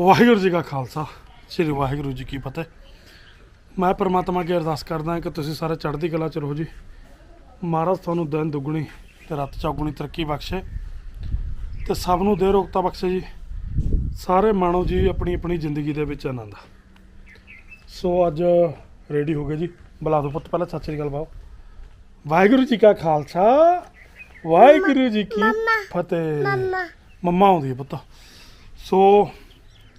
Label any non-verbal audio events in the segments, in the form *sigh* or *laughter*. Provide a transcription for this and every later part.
ਵਾਹਿਗੁਰੂ ਜੀ ਕਾ ਖਾਲਸਾ। ਸ੍ਰੀ ਵਾਹਿਗੁਰੂ ਜੀ ਕੀ ਫਤਿਹ। ਮੈਂ ਪ੍ਰਮਾਤਮਾ ਅੱਗੇ ਅਰਦਾਸ ਕਰਦਾ ਹਾਂ ਕਿ ਤੁਸੀਂ ਸਾਰੇ ਚੜ੍ਹਦੀ ਕਲਾ ਚ ਰਹੋ ਜੀ। ਮਹਾਰਾਜ ਤੁਹਾਨੂੰ ਦਿਨ ਦੁੱਗਣੀ ਤੇ ਰਾਤ ਚੌਗੁਣੀ ਤਰੱਕੀ ਬਖਸ਼ੇ। ਤੇ ਸਭ ਨੂੰ ਦੇ ਰੋਗਤਾ ਬਖਸ਼ੇ ਜੀ। ਸਾਰੇ ਮਾਣੋ ਜੀ ਆਪਣੀ ਆਪਣੀ ਜ਼ਿੰਦਗੀ ਦੇ ਵਿੱਚ ਆਨੰਦ ਸੋ ਅੱਜ ਰੈਡੀ ਹੋ ਗਏ ਜੀ। ਬੁਲਾ ਦੋ ਪੁੱਤ ਪਹਿਲਾਂ ਸਤਿ ਸ੍ਰੀ ਅਕਾਲ ਬਾਓ। ਵਾਹਿਗੁਰੂ ਜੀ ਕਾ ਖਾਲਸਾ। ਵਾਹਿਗੁਰੂ ਜੀ ਕੀ ਫਤਿਹ। ਮਮਾ। ਮੰਮਾ ਆਉਂਦੀ ਹੈ ਪੁੱਤ। ਸੋ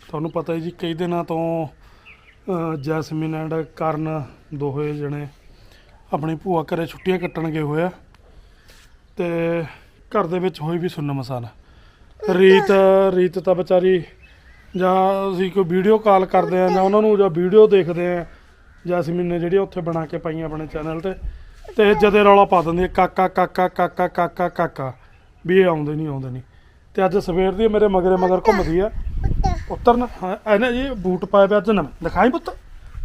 ਤੁਹਾਨੂੰ ਪਤਾ ਹੈ ਜੀ ਕਈ ਦਿਨਾਂ ਤੋਂ ਜੈਸਮੀਨ ਐਂਡ ਕਰਨ ਦੋਹੇ ਜਣੇ ਆਪਣੀ ਭੂਆ ਘਰੇ ਛੁੱਟੀਆਂ ਕੱਟਣ ਗਏ ਹੋਏ ਆ। ਤੇ ਘਰ ਦੇ ਵਿੱਚ ਹੋਈ ਵੀ ਸੁੰਨ ਮਸਾਨ। ਰੀਤ ਰੀਤ ਤਾਂ ਵਿਚਾਰੀ ਜਾਂ ਅਸੀਂ ਕੋਈ ਵੀਡੀਓ ਕਾਲ ਕਰਦੇ ਆ ਜਾਂ ਉਹਨਾਂ ਨੂੰ ਜਾਂ ਵੀਡੀਓ ਦੇਖਦੇ ਆ। ਜੈਸਮੀਨ ਨੇ ਜਿਹੜੀਆਂ ਉੱਥੇ ਬਣਾ ਕੇ ਪਾਈਆਂ ਆਪਣੇ ਚੈਨਲ ਤੇ। ਤੇ ਜਦੇ ਰੌਲਾ ਪਾ ਦਿੰਦੀ ਹੈ ਕਾਕਾ ਕਾਕਾ ਕਾਕਾ ਕਾਕਾ ਕਾਕਾ। ਵੀ ਇਹ ਆਉਂਦੇ ਨਹੀਂ ਆਉਂਦੇ ਨਹੀਂ। ਤੇ ਅੱਜ ਸਵੇਰ ਦੀ ਮੇਰੇ ਮਗਰੇ ਮਗਰ ਘੁੰਮਦੀ ਆ। ਉਤਰਨ ਹਾਂ, ਇਹਨੇ ਜੀ ਬੂਟ ਪਾਏ ਵੇ ਅੱਜ ਨਵੇਂ। ਦਿਖਾਈ ਪੁੱਤ।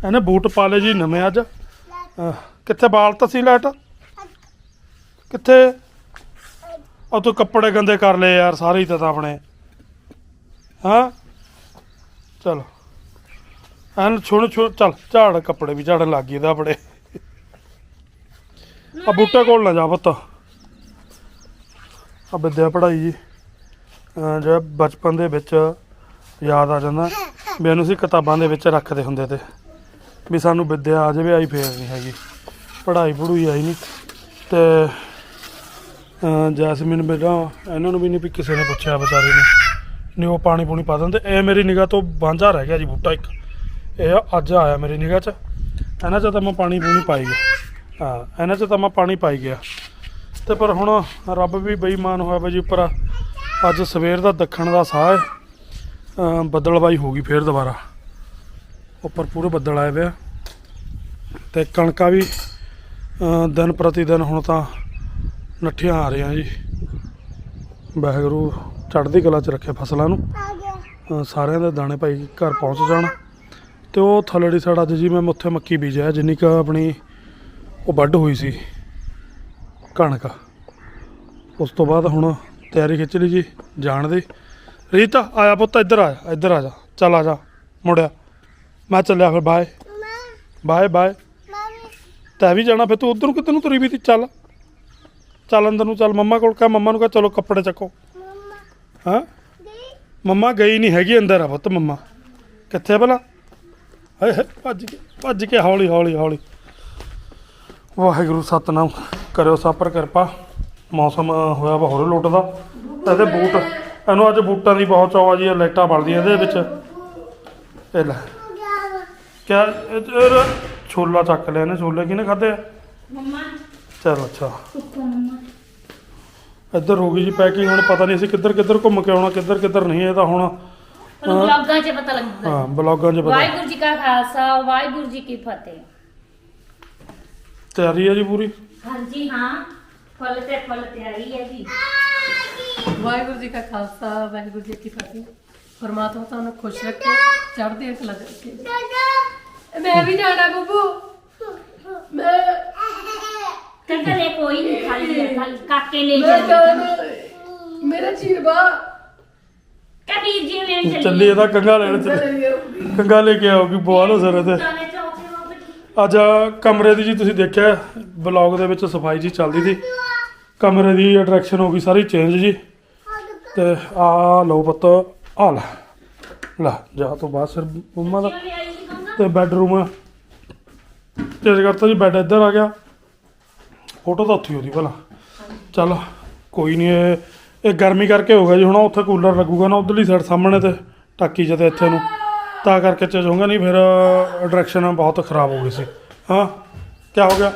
ਇਹਨੇ ਬੂਟ ਪਾ ਲਏ ਜੀ ਨਵੇਂ ਅੱਜ। ਅਹ, ਕਿੱਥੇ ਬਾਲ ਤਸੀ ਲਾਈਟ ਕਿੱਥੇ? ਉਹ ਤੂੰ ਕੱਪੜੇ ਗੰਦੇ ਕਰ ਲਏ ਯਾਰ ਸਾਰੇ ਹੀ ਤਾਂ ਤਾਂ ਆਪਣੇ। ਹਾਂ? ਚਲ। ਐਨ ਛੋੜ ਛੋੜ ਚੱਲ ਝਾੜ ਕੱਪੜੇ ਵੀ ਝਾੜਨ ਲੱਗ ਗਈ ਇਹਦਾ ਆਪਣੇ। ਆ ਬੂਟੇ ਕੋਲ ਨਾ ਜਾ ਪੁੱਤ। ਆ ਵਿਦਿਆ ਪੜ੍ਹਾਈ ਜੀ। ਜਿਹੜਾ ਬਚਪਨ ਦੇ ਵਿੱਚ ਯਾਦ ਆ ਜਾਂਦਾ, ਵੀ ਇਹਨੂੰ ਅਸੀਂ ਕਿਤਾਬਾਂ ਦੇ ਵਿੱਚ ਰੱਖਦੇ ਹੁੰਦੇ ਤੇ, ਵੀ ਸਾਨੂੰ ਵਿੱਦਿਆ ਆ ਜਾਵੇ, ਆਈ ਫੇਰ ਨਹੀਂ ਹੈਗੀ। ਪੜ੍ਹਾਈ ਪੜੂਈ ਆਈ ਨਹੀਂ। ਤੇ ਜੈਸਮੀਨ ਬੇਟਾ ਇਹਨਾਂ ਨੂੰ ਵੀ ਨਹੀਂ ਵੀ ਕਿਸੇ ਨੇ ਪੁੱਛਿਆ ਵਿਚਾਰੇ ਨੇ ਨਹੀਂ ਉਹ ਪਾਣੀ ਪੂਣੀ ਪਾ ਦਿੰਦੇ। ਇਹ ਮੇਰੀ ਨਿਗਾਹ ਤੋਂ ਵਾਂਝਾ ਰਹਿ ਗਿਆ ਜੀ ਬੂਟਾ ਇੱਕ। ਇਹ ਅੱਜ ਆਇਆ ਮੇਰੀ ਨਿਗਾਹ 'ਚ। ਇਹਨਾਂ 'ਚ ਤਾਂ ਮੈਂ ਪਾਣੀ ਪੂਣੀ ਪਾਈ ਗਿਆ ਹਾਂ, ਇਹਨਾਂ 'ਚ ਤਾਂ ਮੈਂ ਪਾਣੀ ਪਾਈ ਗਿਆ। ਤੇ ਪਰ ਹੁਣ ਰੱਬ ਵੀ ਬੇਈਮਾਨ ਹੋਇਆ ਵਾ ਜੀ ਉੱਪਰ। ਅੱਜ ਸਵੇਰ ਦਾ ਦੱਖਣ ਦਾ ਸਾਹ ਹੈ। ਬੱਦਲਬਾਈ ਹੋ ਗਈ ਫੇਰ ਦੁਬਾਰਾ। ਉੱਪਰ ਪੂਰੇ ਬੱਦਲ ਆਏ ਵੇ ਆ। ਤੇ ਕਣਕਾਂ ਵੀ ਦਿਨ ਪ੍ਰਤੀ ਦਿਨ ਹੁਣ ਤਾਂ ਨੱਠੀਆਂ ਆ ਰਹੀਆਂ ਜੀ। ਵਾਹਿਗੁਰੂ ਚੜ੍ਹਦੀ ਕਲਾ 'ਚ ਰੱਖੇ ਫਸਲਾਂ ਨੂੰ। ਸਾਰਿਆਂ ਦੇ ਦਾਣੇ ਭਾਈ ਘਰ ਪਹੁੰਚ ਜਾਣ। ਤੇ ਉਹ ਥੱਲੜੀ ਸਾਈਡ ਅੱਜ ਜੀ ਮੈਂ ਉੱਥੇ ਮੱਕੀ ਬੀਜਿਆ ਜਿੰਨੀ ਕ ਆਪਣੀ ਉਹ ਵੱਢ ਹੋਈ ਸੀ ਕਣਕ। ਉਸ ਤੋਂ ਬਾਅਦ ਹੁਣ ਤਿਆਰੀ ਖਿੱਚ ਲਈ ਜੀ, ਜਾਣ ਦੀ। ਰੀਤ, ਆਇਆ ਪੁੱਤ, ਇੱਧਰ ਆ ਇੱਧਰ ਆ ਜਾ। ਚੱਲ ਆ ਜਾ, ਮੁੜਿਆ। ਮੈਂ ਚੱਲਿਆ ਫਿਰ, ਬਾਏ। Bye bye. ਮਮਾ ਵੀ ਜਾਣਾ, ਫਿਰ ਤੂੰ ਉਧਰ ਨੂੰ ਕਿੱਧਰ ਨੂੰ ਤੁਰੀ ਵੀ ਤੀ ਚੱਲ। ਚੱਲ ਅੰਦਰ ਨੂੰ, ਚੱਲ। ਮੰਮਾ ਕੋਲ ਕਹ, ਮੰਮਾ ਨੂੰ ਕਹ, ਚਲੋ ਕੱਪੜੇ ਚੱਕੋ। ਮਮਾ ਹਾਂ? ਮੰਮਾ ਗਈ ਨਹੀਂ ਹੈਗੀ ਅੰਦਰ ਆ ਪੁੱਤ, ਮੰਮਾ। ਕਿੱਥੇ ਭਲਾ? ਹਾਏ ਹਾਏ, ਭੱਜ ਕੇ ਭੱਜ ਕੇ ਹੌਲੀ ਹੌਲੀ ਹੌਲੀ। ਵਾਹਿਗੁਰੂ, ਸਤਨਾਮ। ਕਰਿਓ ਸਾਪਰ ਕਿਰਪਾ। ਮੌਸਮ ਹੋਇਆ ਵਾ ਹੋਰ ਲੁੱਟਦਾ ਇਹਦੇ ਬੂਟ ਇਹਨੂੰ ਅੱਜ ਬੂਟਾਂ ਦੀ ਬਹੁਤ ਚਾਅ ਆ ਜੀ ਇਹ ਲਾਈਟਾਂ ਬਲਦੀਆਂ ਇਹਦੇ ਵਿੱਚ। ਇਹ ਲੈ। ਕਿਆ ਇਹ- ਛੋਲਾ ਚੱਕ ਲਿਆ ਇਹਨੇ ਛੋਲੇ ਕਿਹਨੇ ਖਾਦੇ ਆ? ਮੰਮਾ। ਚਲ ਅੱਛਾ। ਇੱਧਰ ਹੋ ਗਈ ਜੀ ਪੈਕਿੰਗ ਹੁਣ ਪਤਾ ਨਹੀਂ ਅਸੀਂ ਕਿੱਧਰ ਕਿੱਧਰ ਘੁੰਮ ਕੇ ਆਉਣਾ ਕਿੱਧਰ ਕਿੱਧਰ ਨਹੀਂ ਇਹ ਤਾਂ ਹੁਣ ਵਲੌਗਾਂ 'ਚ ਪਤਾ ਲੱਗੂਗਾ। ਹਾਂ ਬਲੌਗਾਂ 'ਚ ਪਤਾ। ਵਾਹਿਗੁਰੂ ਜੀ ਕਾ ਖਾਲਸਾ ਵਾਹਿਗੁਰੂ ਜੀ ਕੀ ਫਤਿਹ। ਤਿਆਰੀ ਹੈ ਜੀ ਪੂਰੀ? ਹਾਂਜੀ ਹਾਂ। ਫੁੱਲ ਤੇ ਫੁੱਲ ਤਿਆਰੀ ਹੈ ਜੀ। ਵਾਹਿਗੁਰੂ ਜੀ ਕਾ ਖਾਲਸਾ ਵਾਹਿਗੁਰੂ ਜੀ ਕੀ ਫਤਿਹ। ਪਰਮਾਤਮਾ ਤੁਹਾਨੂੰ ਖੁਸ਼ ਰੱਖੇ ਚੜ੍ਹਦੀ ਕਲਾ ਦੇ ਰੱਖੇ। ਦਾਦਾ। ਮੈਂ ਵੀ ਜਾਣਾ ਬੱਬੂ। ਮੈਂ ਕੰਕਰੇ ਕੋਈ ਨਹੀਂ ਖਾਲੀ ਹੈ ਕਾਕੇ ਨੇ। ਮੇਰਾ ਚੀਰਵਾ ਕਬੀਰ ਜੀ ਨੇ ਚੱਲੀ ਚੱਲੀ ਇਹਦਾ ਕੰਗਾ ਲੈਣ ਚੱਲੀ। ਕੰਗਾ ਲੈ ਕੇ ਆਉਗੀ ਬੁਆ ਲੋ ਸਿਰ ਤੇ। ਅੱਜ ਕਮਰੇ ਦੀ ਜੀ ਤੁਸੀਂ ਦੇਖਿਆ ਬਲੌਗ ਦੇ ਵਿੱਚ ਸਫ਼ਾਈ ਜੀ ਚੱਲਦੀ ਸੀ। ਕਮਰੇ ਦੀ ਅਟਰੈਕਸ਼ਨ ਹੋ ਗਈ ਸਾਰੀ ਚੇਂਜ ਜੀ। ਤੇ ਆ ਲਓ ਪੁੱਤ, ਆ ਲੈ। ਲੈ, ਜਾ ਤੋਂ ਬਾਅਦ ਸਿਰ ਮੰਮਾ ਦਾ। ਤੇ ਬੈੱਡਰੂਮ ਚੇਂਜ ਕਰਤਾ ਜੀ ਬੈੱਡ ਇੱਧਰ ਆ ਗਿਆ। ਫੋਟੋ ਤਾਂ ਉੱਥੇ ਹੀ ਉਹਦੀ ਭਲਾ ਚੱਲ, ਕੋਈ ਨਹੀਂ ਇਹ ਗਰਮੀ ਕਰਕੇ ਹੋ ਗਿਆ ਜੀ। ਹੁਣ ਉੱਥੇ ਕੂਲਰ ਲੱਗੂਗਾ ਨਾ, ਉਧਰਲੀ ਸਾਈਡ ਸਾਹਮਣੇ ਤੇ ਟਾਕੀ ਜਦੇ ਇੱਥੇ ਨੂੰ। ਤਾਂ ਕਰਕੇ ਚੇਂਜ ਹੋਊਗਾ ਨਹੀਂ ਫਿਰ ਡਾਇਰੈਕਸ਼ਨ ਬਹੁਤ ਖਰਾਬ ਹੋ ਗਈ ਸੀ। ਹਾਂ ਕੀ ਹੋ ਗਿਆ?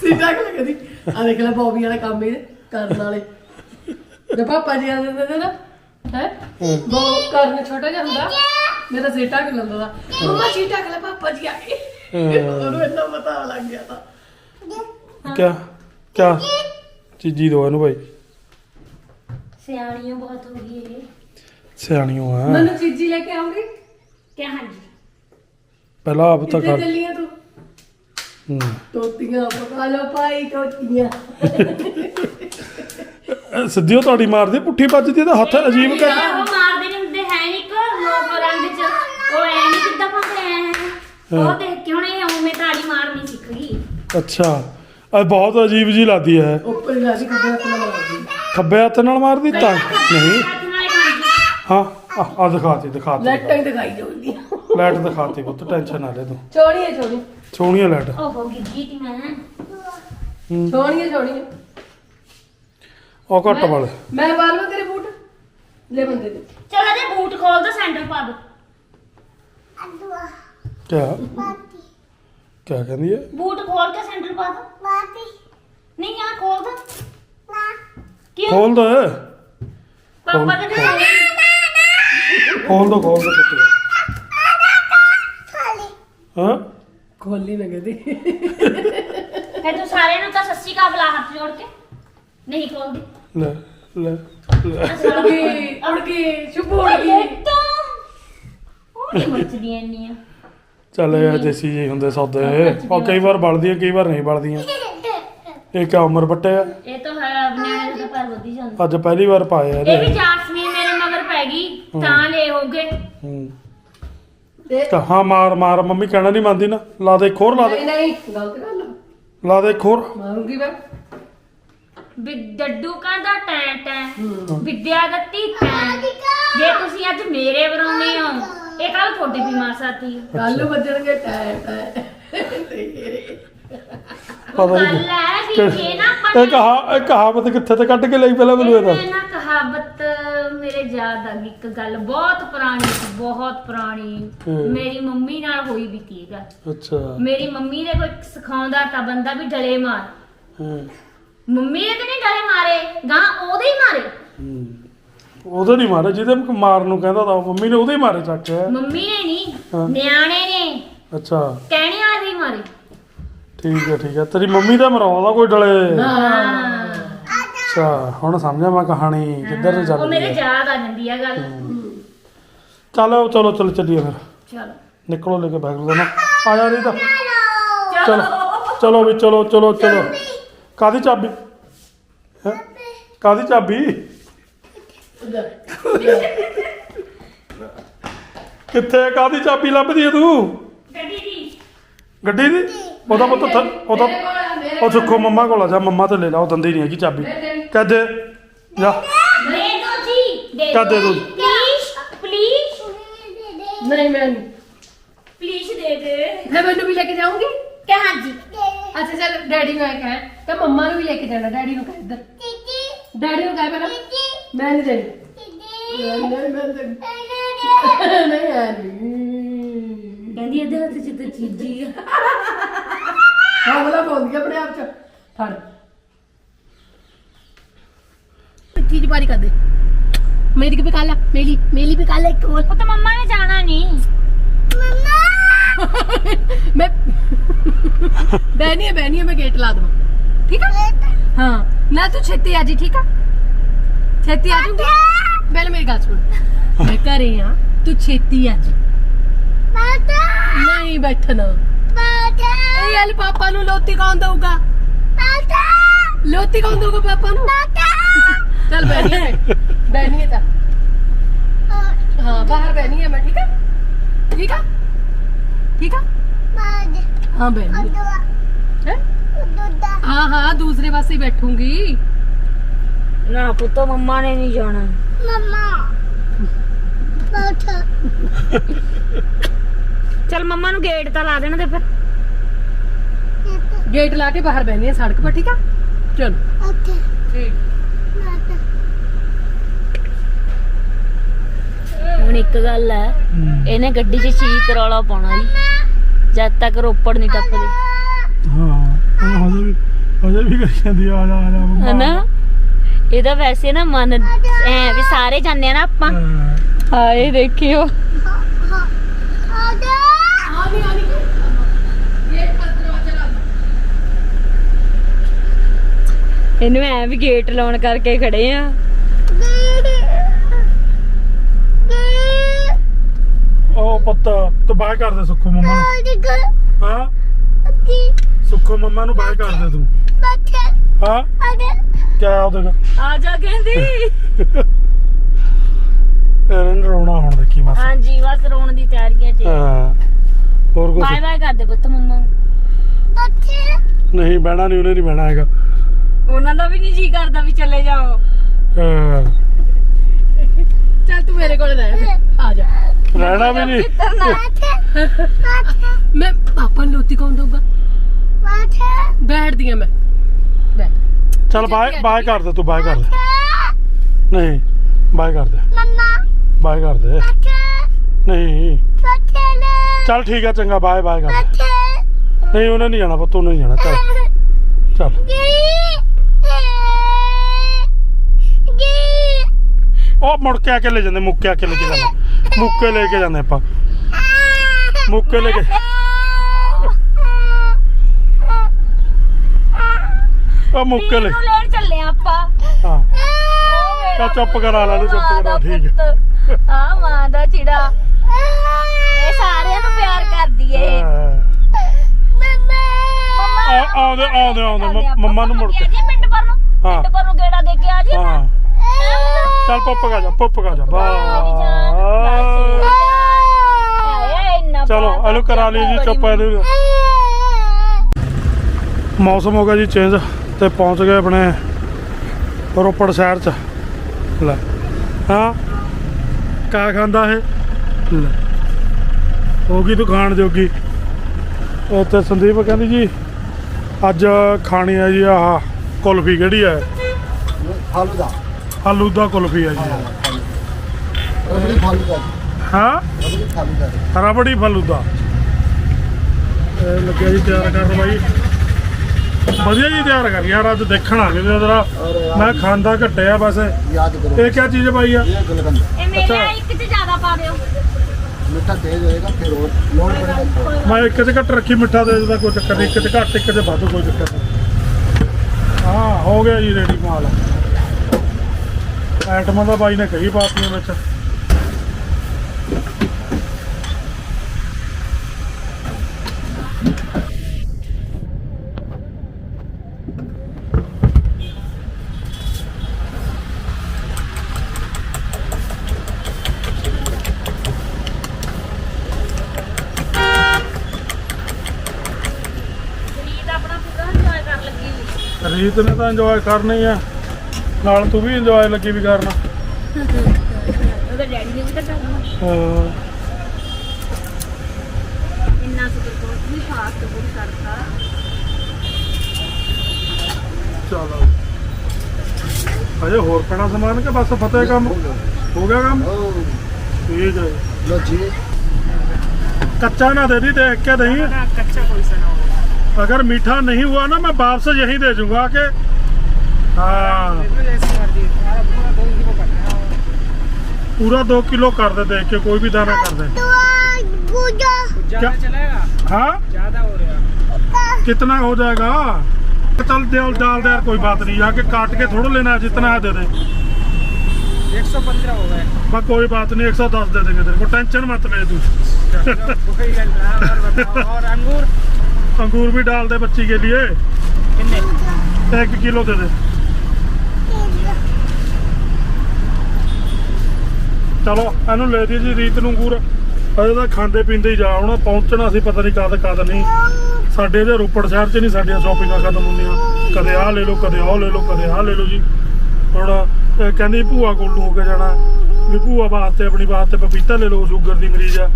ਸੀਟਾ ਕਿ ਲੱਗਦੀ ਆ ਦੇਖ ਲੈ ਬੌਬੀ ਵਾਲਾ ਕੰਮ ਇਹ ਕਰਨ ਵਾਲੇ। ਤੇ ਪਾਪਾ ਜੀ ਆਂਦੇ ਹੁੰਦੇ ਨੇ ਨਾ ਹੈ? ਉਹ ਕਰਨ ਛੋਟਾ ਜਿਹਾ ਹੁੰਦਾ ਮੇਰਾ ਸੀਟਾ ਕਿ ਲੰਦਾ ਦਾ ਮੰਮਾ ਸੀਟਾ ਕਿ ਲੈ ਪਾਪਾ ਜੀ ਆ ਗਏ ਉਹਨੂੰ ਇੰਨਾ ਪਤਾ ਲੱਗ ਗਿਆ ਤਾਂ। ਕਿਆ ਕਿਆ? ਚੀਜੀ ਦੋ ਇਹਨੂੰ ਭਾਈ। ਸਿਆਣੀਆਂ ਬਹੁਤ ਹੋ ਗਈ ਇਹ। ਸਿਆਣੀਓ ਆ। ਮੈਨੂੰ ਚੀਜ਼ੀ ਲੈ ਕੇ ਆਉਂਗੀ ਕਿਆ ਹਾਂਜੀ? ਪਹਿਲਾਂ ਆਪ ਤਾਂ ਕਿੱਥੇ ਕਰ ਚੱਲੀਆਂ ਤੂੰ? ਹੂੰ। ਤੋਤੀਆਂ ਪਕਾ ਲਓ ਭਾਈ ਤੋਤੀਆਂ ਅਹ ਤੁਹਾਡੀ ਮਾਰਦੀ ਪੁੱਠੀ ਵੱਜਦੀ ਤਾਂ ਹੱਥ ਅਜੀਬ ਕਰ ਉਹ ਮਾਰਦੇ ਨਹੀਂ ਹੁੰਦੇ ਹੈ ਨਹੀਂ ਕੋ ਲੋਕ ਰੰਗ ਚ। ਉਹ ਐ ਨਹੀਂ ਕਿੱਦਾਂ ਪਾਉਂਦੇ ਐ ਉਹ ਦੇਖ ਕੇ ਹੁਣ ਇਹ ਉਵੇਂ ਤਾੜੀ ਮਾਰਨੀ ਸਿੱਖ ਗਈ। ਅੱਛਾ। ਇਹ ਬਹੁਤ ਅਜੀਬ ਜੀ ਲੱਗਦੀ ਹੈ। ਉੱਪਰ ਲਾ ਕੇ ਆਪਣਾ ਮਾਰਦੀ। ਖੱਬੇ ਹੱਥ ਨਾਲ ਮਾਰਦੀ ਤਾਂ ਨਹੀਂ। ਹਾਂ ਆ ਦਿਖਾਤੀ ਦਿਖਾਤੀ ਲੈਟਾਂ ਹੀ ਦਿਖਾਈ ਜਾਂਦੀ ਲਾਈਟ ਦਿਖਾਤੀ ਪੁੱਤ ਟੈਨਸ਼ਨ ਨਾ ਲੈ ਤੂੰ। ਛੋਣੀ ਹੈ ਛੋਣੀ ਸੋਹਣੀ ਆ ਲਾਈਟ। ਓਹੋ ਗਿੱਗੀ ਤੀ ਮੈਂ ਛੋਣੀ ਹੈ। ਛੋਣੀ ਹੈ ਉਹ ਘੱਟ ਵਾਲੇ। ਮੈਂ ਪਾ ਲਵਾਂ ਤੇਰੇ ਬੂਟ? ਲੈ ਬੰਦੇ ਦੇ। ਚਲ ਇਹਦੇ ਬੂਟ ਖੋਲ ਦੋ ਸੈਂਡਲ ਪਾ ਦੋ। ਅਦਵਾ ਕਿਆ? ਬਾਤੀ। ਕਿਆ ਕਹਿੰਦੀ ਹੈ? ਬੂਟ ਖੋਲ ਕੇ ਸੈਂਡਲ ਪਾ ਦੋ। ਬਾਤੀ। ਨਹੀਂ ਆ ਖੋਲ ਦੋ। ਨਾ। ਕਿਉਂ? ਖੋਲ ਦੋ। ਪਾਪਾ ਦੇ ਖੋਲ ਦੋ ਖੋਲ ਦੋ ਪੁੱਤ ਖਾਲੀ ਹਾਂ? ਖੋਲੀ ਨਾ ਕਹਦੀ। ਫਿਰ ਤੂੰ ਸਾਰਿਆਂ ਨੂੰ ਤਾਂ ਸੱਸੀ ਕਾ ਬੁਲਾ ਹੱਥ ਜੋੜ ਕੇ। ਨਹੀਂ ਖੋਲਦੀ। ਲੈ ਲੈ ਲੈ ਉੜ ਗਈ ਉੜ ਗਈ ਸ਼ੁਭ ਉੜ ਗਈ। ਉਹ ਨਹੀਂ ਮੱਚਦੀਆਂ ਇੰਨੀਆਂ। ਚੱਲ ਇਹ ਦੇਸੀ ਜਿਹੇ ਹੁੰਦੇ ਸੌਦੇ ਉਹ ਕਈ ਵਾਰ ਬਲਦੀਆਂ ਕਈ ਵਾਰ ਨਹੀਂ ਬਲਦੀਆਂ। ਇਹ ਕਿਆ ਉਮਰ ਬੱਟੇ ਆ ਇਹ ਤਾਂ ਹੈ ਨਿਆਣੇ ਦੇ ਤਾਂ ਪੈਰ ਵਧੀ ਜਾਂਦੇ। ਅੱਜ ਪਹਿਲੀ ਵਾਰ ਪਾਏ ਆ ਇਹ ਵੀ ਇਹਦੇ ਗਈ ਤਾਂ ਲੈ ਹੋਗੇ ਹੂੰ। ਤੇ ਮਾਰ ਮਾਰ। ਮੰਮੀ ਕਹਿਣਾ ਨਹੀਂ ਮੰਨਦੀ ਨਾ। ਲਾ ਦੇ ਇੱਕ ਹੋਰ ਲਾ ਦੇ। ਨਹੀਂ ਨਹੀਂ ਗਲਤ ਗੱਲ ਆ। ਲਾ ਦੇ ਇੱਕ ਹੋਰ। ਮਾਰੂੰਗੀ ਮੈਂ। ਡੱਡੂ ਕਹਿੰਦਾ ਟੈਂ ਟੈਂ। ਵਿਦਿਆ ਟੈਂ। ਜੇ ਤੁਸੀਂ ਅੱਜ ਮੇਰੇ ਵਰਾਉਨੇ ਹੋ ਇਹ ਕੱਲ ਤੁਹਾਡੇ ਵੀ ਮਾਰ ਸਾਥੀ ਹੈ ਕੱਲ ਨੂੰ ਵੱਜਣਗੇ ਟੈ ਟੈ। ਤੇਰੇ ਪਤਾ ਨਹੀਂ ਗੱਲ ਹੈ ਵੀ ਕਿ- ਜੇ ਨਾ ਇਹ ਕਹਾ ਇਹ ਕਹਾਵਤ ਕਿੱਥੇ ਤੇ ਕੱਢ ਕੇ ਲਈ ਪਹਿਲਾਂ ਮੈਨੂੰ ਇਹ ਦੱਸ। ਇਹ ਨਾ ਕਹਾਵਤ ਮੇਰੇ ਯਾਦ ਆ ਗਈ ਇੱਕ ਗੱਲ ਬਹੁਤ ਪੁਰਾਣੀ ਸੀ ਬਹੁਤ ਪੁਰਾਣੀ। ਹੂੰ। ਮੇਰੀ ਮੰਮੀ ਨਾਲ ਹੋਈ ਵੀ ਤੀ ਇਹ ਗੱਲ। ਅੱਛਾ। ਮੇਰੀ ਮੰਮੀ ਨੇ ਕੋਈ ਸਿਖਾਉਂਦਾ ਤਾਂ ਬੰਦਾ ਵੀ ਡਲੇ ਮਾਰ। ਹੂੰ। ਮੰਮੀ ਨੇ ਤਾਂ ਨਹੀਂ ਡਲੇ ਮਾਰੇ ਗਾਂ ਉਹਦੇ ਹੀ ਮਾਰੇ। ਹੂੰ। ਉਹਦੇ ਨਹੀਂ ਮਾਰੇ ਜਿਹਦੇ ਮਾਰਨ ਨੂੰ ਕਹਿੰਦਾ ਤਾਂ ਮੰਮੀ ਨੇ ਉਹਦੇ ਹੀ ਮਾਰੇ ਚੱਕ ਮੰਮੀ ਨੇ ਨਹੀਂ। ਨਿਆਣੇ ਨੇ। ਅੱਛਾ। ਕਹਿਣੇ ਵਾਲੇ ਹੀ ਮਾਰੇ। ਠੀਕ ਹੈ ਠੀਕ ਹੈ। ਤੇਰੀ ਮੰਮੀ ਦਾ ਮਰਾਉਂਦਾ ਕੋਈ ਡਲੇ। ਅੱਛਾ ਹੁਣ ਸਮਝਿਆ ਮੈਂ ਕਹਾਣੀ ਕਿੱਧਰ ਨੂੰ ਉਹ ਮੇਰੇ ਹੈ। ਯਾਦ ਆ ਜਾਂਦੀ ਆ ਗੱਲ। ਚਲੋ ਚਲੋ ਚਲੋ ਚੱਲੀਏ ਫਿਰ। ਚਲੋ। ਨਿਕਲੋ ਲੈ ਕੇ ਬੈਗ ਦਾ ਨਾ ਆ ਜਾ ਰਹੀ ਤਾਂ ਚਲੋ। ਚਲੋ ਚਲੋ ਵੀ ਚਲੋ ਚਲੋ ਚਲੋ। ਕਾਦੀ ਚਾਬੀ? ਹੈ? ਕਾਦੀ ਚਾਬੀ? ਕਿੱਥੇ ਕਾਦੀ ਚਾਬੀ ਲੱਭਦੀ ਹੈ ਤੂੰ? ਗੱਡੀ ਦੀ। ਗੱਡੀ ਦੀ? ਉਹਦਾ ਪੁੱਤ ਥ- ਉਹਦਾ ਉਹ ਸੁੱਖੋ ਮੰਮਾ ਕੋਲ ਆ ਜਾ ਮੰਮਾ ਤੇ ਲੈ ਲਾ ਉਹ ਦੰਦੀ ਨਹੀਂ ਹੈਗੀ ਚਾਬੀ। ਕਹਦੇ ਜਾ। ਦੇ ਦੋ ਜੀ ਦੇ ਕਦ ਦੇ ਦੂੰ? Please please. ਨਹੀਂ ਮੈਂ ਨਹੀਂ। ਪਲੀਜ਼ ਦੇ ਦੇ। ਮੈਂ ਮੈਨੂੰ ਵੀ ਲੈ ਕੇ ਜਾਊਂਗੀ। ਕਹਾਂ ਜੀ ਅੱਛਾ ਚੱਲ ਡੈਡੀ ਨੂੰ ਇਹ ਕਹਿ। ਤਾਂ ਮੰਮਾ ਨੂੰ ਵੀ ਲੈ ਕੇ ਜਾਣਾ ਡੈਡੀ ਨੂੰ ਕਹਿ ਇੱਧਰ। ਡੈਡੀ ਨੂੰ ਕਹਿ ਪਹਿਲਾਂ। ਮੈਂ ਨਹੀਂ ਦੇਣੀ। ਨਹੀਂ ਨਹੀਂ ਮੈਂ ਦੇਣੀ। *laughs* ਨਹੀਂ ਆ ਨਹੀਂ। ਕਹਿੰਦੀ ਇਹਦੇ ਹੱਥ 'ਚ ਤਾਂ ਚੀਜ਼ੀ ਆ। ਹਾਂ ਬਲਾ ਬੋਲ ਗਿਆ ਆਪਣੇ ਆਪ ਚ। ਫੜ। ਚੀਜ਼ ਬਾਰੀ ਕਰ ਦੇ। ਮੇਰੀ ਕਿ ਕਾਲਾ ਮੇਲੀ ਮੇਲੀ ਵੀ ਕਾਲਾ ਇੱਕ ਹੋਰ। ਉਹ ਤਾਂ ਮੰਮਾ ਨੇ ਜਾਣਾ ਨਹੀਂ। ਮੈਂ ਬੈਣੀ ਹੈ ਬੈਣੀ ਹੈ ਮੈਂ ਗੇਟ ਲਾ ਦਵਾਂ। ਠੀਕ ਆ? ਹਾਂ। ਨਾ ਤੂੰ ਛੇਤੀ ਆ ਜੀ ਠੀਕ ਆ? ਛੇਤੀ ਆ ਜੂਗੀ? ਪਹਿਲੇ ਮੇਰੀ ਗੱਲ ਸੁਣ। ਮੈਂ ਘਰੇ ਆ ਤੂੰ ਛੇਤੀ ਆ ਜੀ। ਨਹੀਂ ਬੈਠਣਾ। ਇਹ ਯਾਰ ਪਾਪਾ ਨੂੰ ਲੋਤੀ ਕੌਣ ਦਊਗਾ? ਲੋਤੀ ਕੌਣ ਦਊਗਾ ਪਾਪਾ ਨੂੰ? ਚੱਲ ਬੈਣੀ ਹੈ ਤਾਂ। ਹਾਂ ਬਾਹਰ ਹੈ ਮੈਂ ਠੀਕ ਆ? ਠੀਕ ਆ? ਠੀਕ ਆ? ਹਾਂ ਬੈਣੀ ਹੈ? ਹਾਂ ਹਾਂ ਦੂਸਰੇ ਪਾਸੇ ਹੀ ਬੈਠੂੰਗੀ। ਨਾ ਪੁੱਤੋ ਮੰਮਾ ਨੇ ਨਹੀਂ ਜਾਣਾ। ਚਲ ਮੰਮਾ ਨੂੰ ਗੇਟ ਤਾਂ ਲਾ ਦੇਣਾ ਤੇ ਫਿਰ। ਗੇਟ ਲਾ ਕੇ ਬਾਹਰ ਬੈਣੀ ਹੈ ਸੜਕ 'ਪਰ ਠੀਕ ਆ? ਚਲ। ਠੀਕ। ਹੁਣ ਇੱਕ ਗੱਲ ਹੈ ਇਹਨੇ ਗੱਡੀ 'ਚ ਚੀਕ ਰੌਲਾ ਪਾਉਣਾ ਜੀ। ਜਦ ਤੱਕ ਰੋਪੜ ਨਹੀਂ ਟੱਪਦੇ। ਹਾਂ ਉਹ ਹਜੇ ਵੀ ਹਜੇ ਵੀ ਕਰੀ ਜਾਂਦੀ ਆ ਆ ਜਾ ਆ ਜਾ ਮੰਮਾ ਹਨਾ ਇਹਦਾ ਵੈਸੇ ਨਾ ਮਨ ਐ ਵੀ ਸਾਰੇ ਜਾਂਦੇ ਆ ਨਾ ਆਪਾਂ। ਹਾਂ। ਹਾਏ ਦੇਖਿਓ। ਆਨੀ ਆਨੀ ਗੇਟ ਪਰ ਦਰਵਾਜ਼ਾ ਲਾ ਦੋ ਇਹਨੂੰ ਐ ਵੀ ਗੇਟ ਲਾਉਣ ਕਰਕੇ ਖੜੇ ਆ। ਉਹ ਪੁੱਤ ਤੂੰ ਬਾਏ ਕਰ ਦੇ ਸੁੱਖੋ ਮੰਮਾ ਨੂੰ। ਹਾਂ? ਸੁੱਖੋ ਮੰਮਾ ਨੂੰ ਬਾਏ ਕਰ ਦੇ ਤੂੰ। ਹਾਂ? ਕਿਆ ਉਹਦੇ ਆ ਜਾ ਕਹਿੰਦੀ। ਇਹਨੇ ਨੀ ਰੋਣਾ ਹੁਣ ਦੇਖੀ ਮਾਸਾ। ਹਾਂਜੀ ਬਸ ਰੋਣ ਦੀ ਤਿਆਰੀਆਂ ਚ ਹਾਂ ਹੋਰ ਕੁਝ ਬਾਏ ਬਾਏ ਕਰਦੇ ਪੁੱਤ ਮੰਮਾ ਨੂੰ। ਨਹੀਂ ਬਹਿਣਾ ਨਹੀਂ ਉਹਨੇ ਨਹੀਂ ਬਹਿਣਾ ਹੈਗਾ। ਉਹਨਾਂ ਦਾ ਵੀ ਨਹੀਂ ਜੀ ਕਰਦਾ ਵੀ ਚਲੇ ਜਾਓ। ਹਾਂ, ਚੱਲ ਤੂੰ ਮੇਰੇ ਕੋਲ ਰਹਿ ਫਿਰ। ਆ ਜਾ। ਰਹਿਣਾ ਵੀ ਨਹੀਂ ਮੈਂ ਪਾਪਾ ਨੂੰ ਰੋਟੀ ਕੌਣ ਦਊਗਾ? ਬੈਠਦੀ ਆ ਮੈਂ। ਬੈਠ। ਚੱਲ ਬਾਏ ਬਾਏ ਕਰ ਦੇ ਤੂੰ ਬਾਏ ਕਰ ਦੇ। ਨਹੀਂ ਬਾਏ ਕਰ ਦੇ। ਬਾਏ ਕਰ ਦੇ। ਨਹੀਂ। ਚੱਲ ਠੀਕ ਆ ਚੰਗਾ ਬਾਏ ਬਾਏ ਕਰ ਦੇ। ਨਹੀਂ ਉਹਨੇ ਨਹੀਂ ਜਾਣਾ ਪੁੱਤ ਉਹਨੇ ਨਹੀਂ ਜਾਣਾ। ਚੱਲ। ਚੱਲ। ਉਹ ਮੁੜ ਕੇ ਆ ਕੇ ਲੈ ਜਾਂਦੇ ਮੁੱਕੇ ਆ ਕੇ ਲੈ ਕੇ ਜਾਂਦੇ। ਮੁੱਕੇ ਲੈ ਕੇ ਜਾਂਦੇ ਆਪਾਂ। ਮੁੱਕੇ ਲੈ ਕੇ ਉਹ ਮੁੱਕੇ ਲੈ। ਲੈਣ ਚੱਲੇ ਆਪਾਂ। ਹਾਂ। ਚੁੱਪ ਕਰਾ ਲਾ ਨੂੰ, ਚੁੱਪ ਕਰਾ, ਠੀਕ। ਆ ਮਾਂ ਦਾ ਚਿੜਾ। ਇਹ ਸਾਰਿਆਂ ਨੂੰ ਪਿਆਰ ਕਰਦੀ ਏ। ਮੰਮਾ। ਆ ਆਉਂਦੇ ਆਉਂਦੇ ਆਉਂਦੇ। ਮੰਮਾ ਨੂੰ ਮੁੜ ਕੇ ਪਿੰਡ ਪਰ ਨੂੰ। ਪਿੰਡ ਪਰ ਨੂੰ ਚੱਲ ਪੁੱਪ ਕਾ ਜਾ ਪੁੱਪ ਕਾ ਜਾ ਬਾਏ ਚਲੋ ਇਹਨੂੰ ਕਰਾ ਲਈ ਜੀ ਚੁੱਪ ਇਹਨੂੰ ਮੌਸਮ। ਹੋ ਗਿਆ ਜੀ ਚੇਂਜ ਤੇ ਪਹੁੰਚ ਗਏ ਆਪਣੇ ਰੋਪੜ ਸ਼ਹਿਰ ਚ। ਲੈ ਹਾਂ ਕਾ ਖਾਂਦਾ ਇਹ। ਲੈ ਹੋ ਗਈ ਤੂੰ ਖਾਣ ਜੋਗੀ? ਤੇ ਸੰਦੀਪ ਕਹਿੰਦੀ ਜੀ ਅੱਜ ਖਾਣੀ ਹੈ ਜੀ ਆਹ ਕੁਲਫੀ ਕਿਹੜੀ ਹੈ ਫਾਲੂਦਾ। ਫਾਲੂਦਾ ਕੁਲਫੀ ਆ ਜੀ। ਹਾਂ? ਰਬੜੀ ਫਾਲੂਦਾ। ਵਧੀਆ ਜੀ ਤਿਆਰ ਕਰ। ਯਾਰ ਅੱਜ ਦੇਖਣ ਆ ਗਏ ਜਰਾ। ਮੈਂ ਖਾਂਦਾ ਘਟਿਆ ਬਸ। ਇਹ ਕੀ ਚੀਜ਼ ਪਾਈ ਆ? ਇਹ ਇੱਕ ਚ ਜ਼ਿਆਦਾ ਪਾ ਦਿਓ। ਮਿੱਠਾ ਤੇਜ਼ ਹੋਏਗਾ ਫਿਰ ਹੋਰ ਲੋਡ ਮੈਂ ਇੱਕ ਚ ਘੱਟ ਰੱਖੀ ਮਿੱਠਾ ਦੇ ਦਾ ਕੋਈ ਚੱਕਰ ਨਹੀਂ ਇੱਕ ਚ ਘੱਟ ਇੱਕ ਚ ਵੱਧ ਕੋਈ ਚੱਕਰ ਨਹੀਂ ਹਾਂ ਹੋ ਗਿਆ ਜੀ ਰੈਡੀ ਮਾਲ। ਆਈਟਮਾਂ ਦਾ ਬਾਈ ਨੇ ਕਹੀ ਪਾਤੀਆਂ ਵਿੱਚ। ਰੀਤ ਨੇ ਤਾਂ ਇੰਜੋਏ ਕਰਨੀ ਆ। ਨਾਲ ਤੂੰ ਵੀ ਇੰਜੋਏ ਲੱਗੀ ਵੀ ਕਰਨਾ ਉਹਦੇ ਡੈਡੀ ਨੇ ਵੀ ਤਾਂ ਕਰਨਾ ਹਾਂ ਇੰਨਾ ਸੁਪਰ ਕੋਟ ਵੀ ਫਾਸਟ ਫੂਡ ਕਰਤਾ ਚਲੋ ਅਜੇ ਹੋਰ ਪੈਣਾ ਸਮਾਨ ਕਿ ਬਸ ਫਤਿਹ ਕੰਮ ਹੋ ਗਿਆ ਕੰਮ ओ ਠੀਕ ਹੈ लो जी कच्चा ना दे दी देख के नहीं कच्चा कोई सा ना हो अगर मीठा नहीं हुआ ना मैं वापस यहीं दे दूंगा के हाँ पूरा दो किलो कर दे देख के कोई भी दाना कर दे कुछ ज्यादा क्या? चलेगा हाँ ज्यादा हो रहा कितना हो जाएगा चल दे डाल दे यार कोई बात नहीं आके काट के थोड़ा लेना है जितना है दे दे एक सौ पंद्रह हो गए बस कोई बात नहीं एक सौ दस दे देंगे तेरे को टेंशन मत ले तू चलो, वही ले रहा है, और बताओ और अंगूर अंगूर भी डाल दे बच्ची के लिए कितने एक किलो दे दे ਚਲੋ ਇਹਨੂੰ ਲੈ ਦੀ ਜੀ ਰੀਤ ਨੂੰ ਅੰਗੂਰ ਅਜੇ ਤਾਂ ਖਾਂਦੇ ਪੀਂਦੇ ਹੀ ਜਾ, ਹੁਣ ਪਹੁੰਚਣਾ ਸੀ, ਪਤਾ ਨਹੀਂ ਕਦ ਕਦ ਨਹੀਂ। ਸਾਡੇ ਦੇ ਰੋਪੜ ਸ਼ਹਿਰ 'ਚ ਨਹੀਂ ਸਾਡੀਆਂ ਸ਼ਾਪਿੰਗਾਂ ਖਤਮ ਹੁੰਦੀਆਂ। ਕਦੇ ਆਹ ਲੈ ਲਓ, ਕਦੇ ਆਹ ਲੈ ਲਓ, ਕਦੇ ਆਹ ਲੈ ਲਓ ਜੀ। ਹੁਣ ਕਹਿੰਦੀ ਭੂਆ ਕੋਲ ਨੂੰ ਹੋ ਕੇ ਜਾਣਾ। ਵੀ ਭੂਆ ਵਾਸਤੇ, ਆਪਣੀ ਵਾਸਤੇ ਪਪੀਤਾ ਲੈ ਲਓ, ਸ਼ੂਗਰ ਦੀ ਮਰੀਜ਼ ਆ।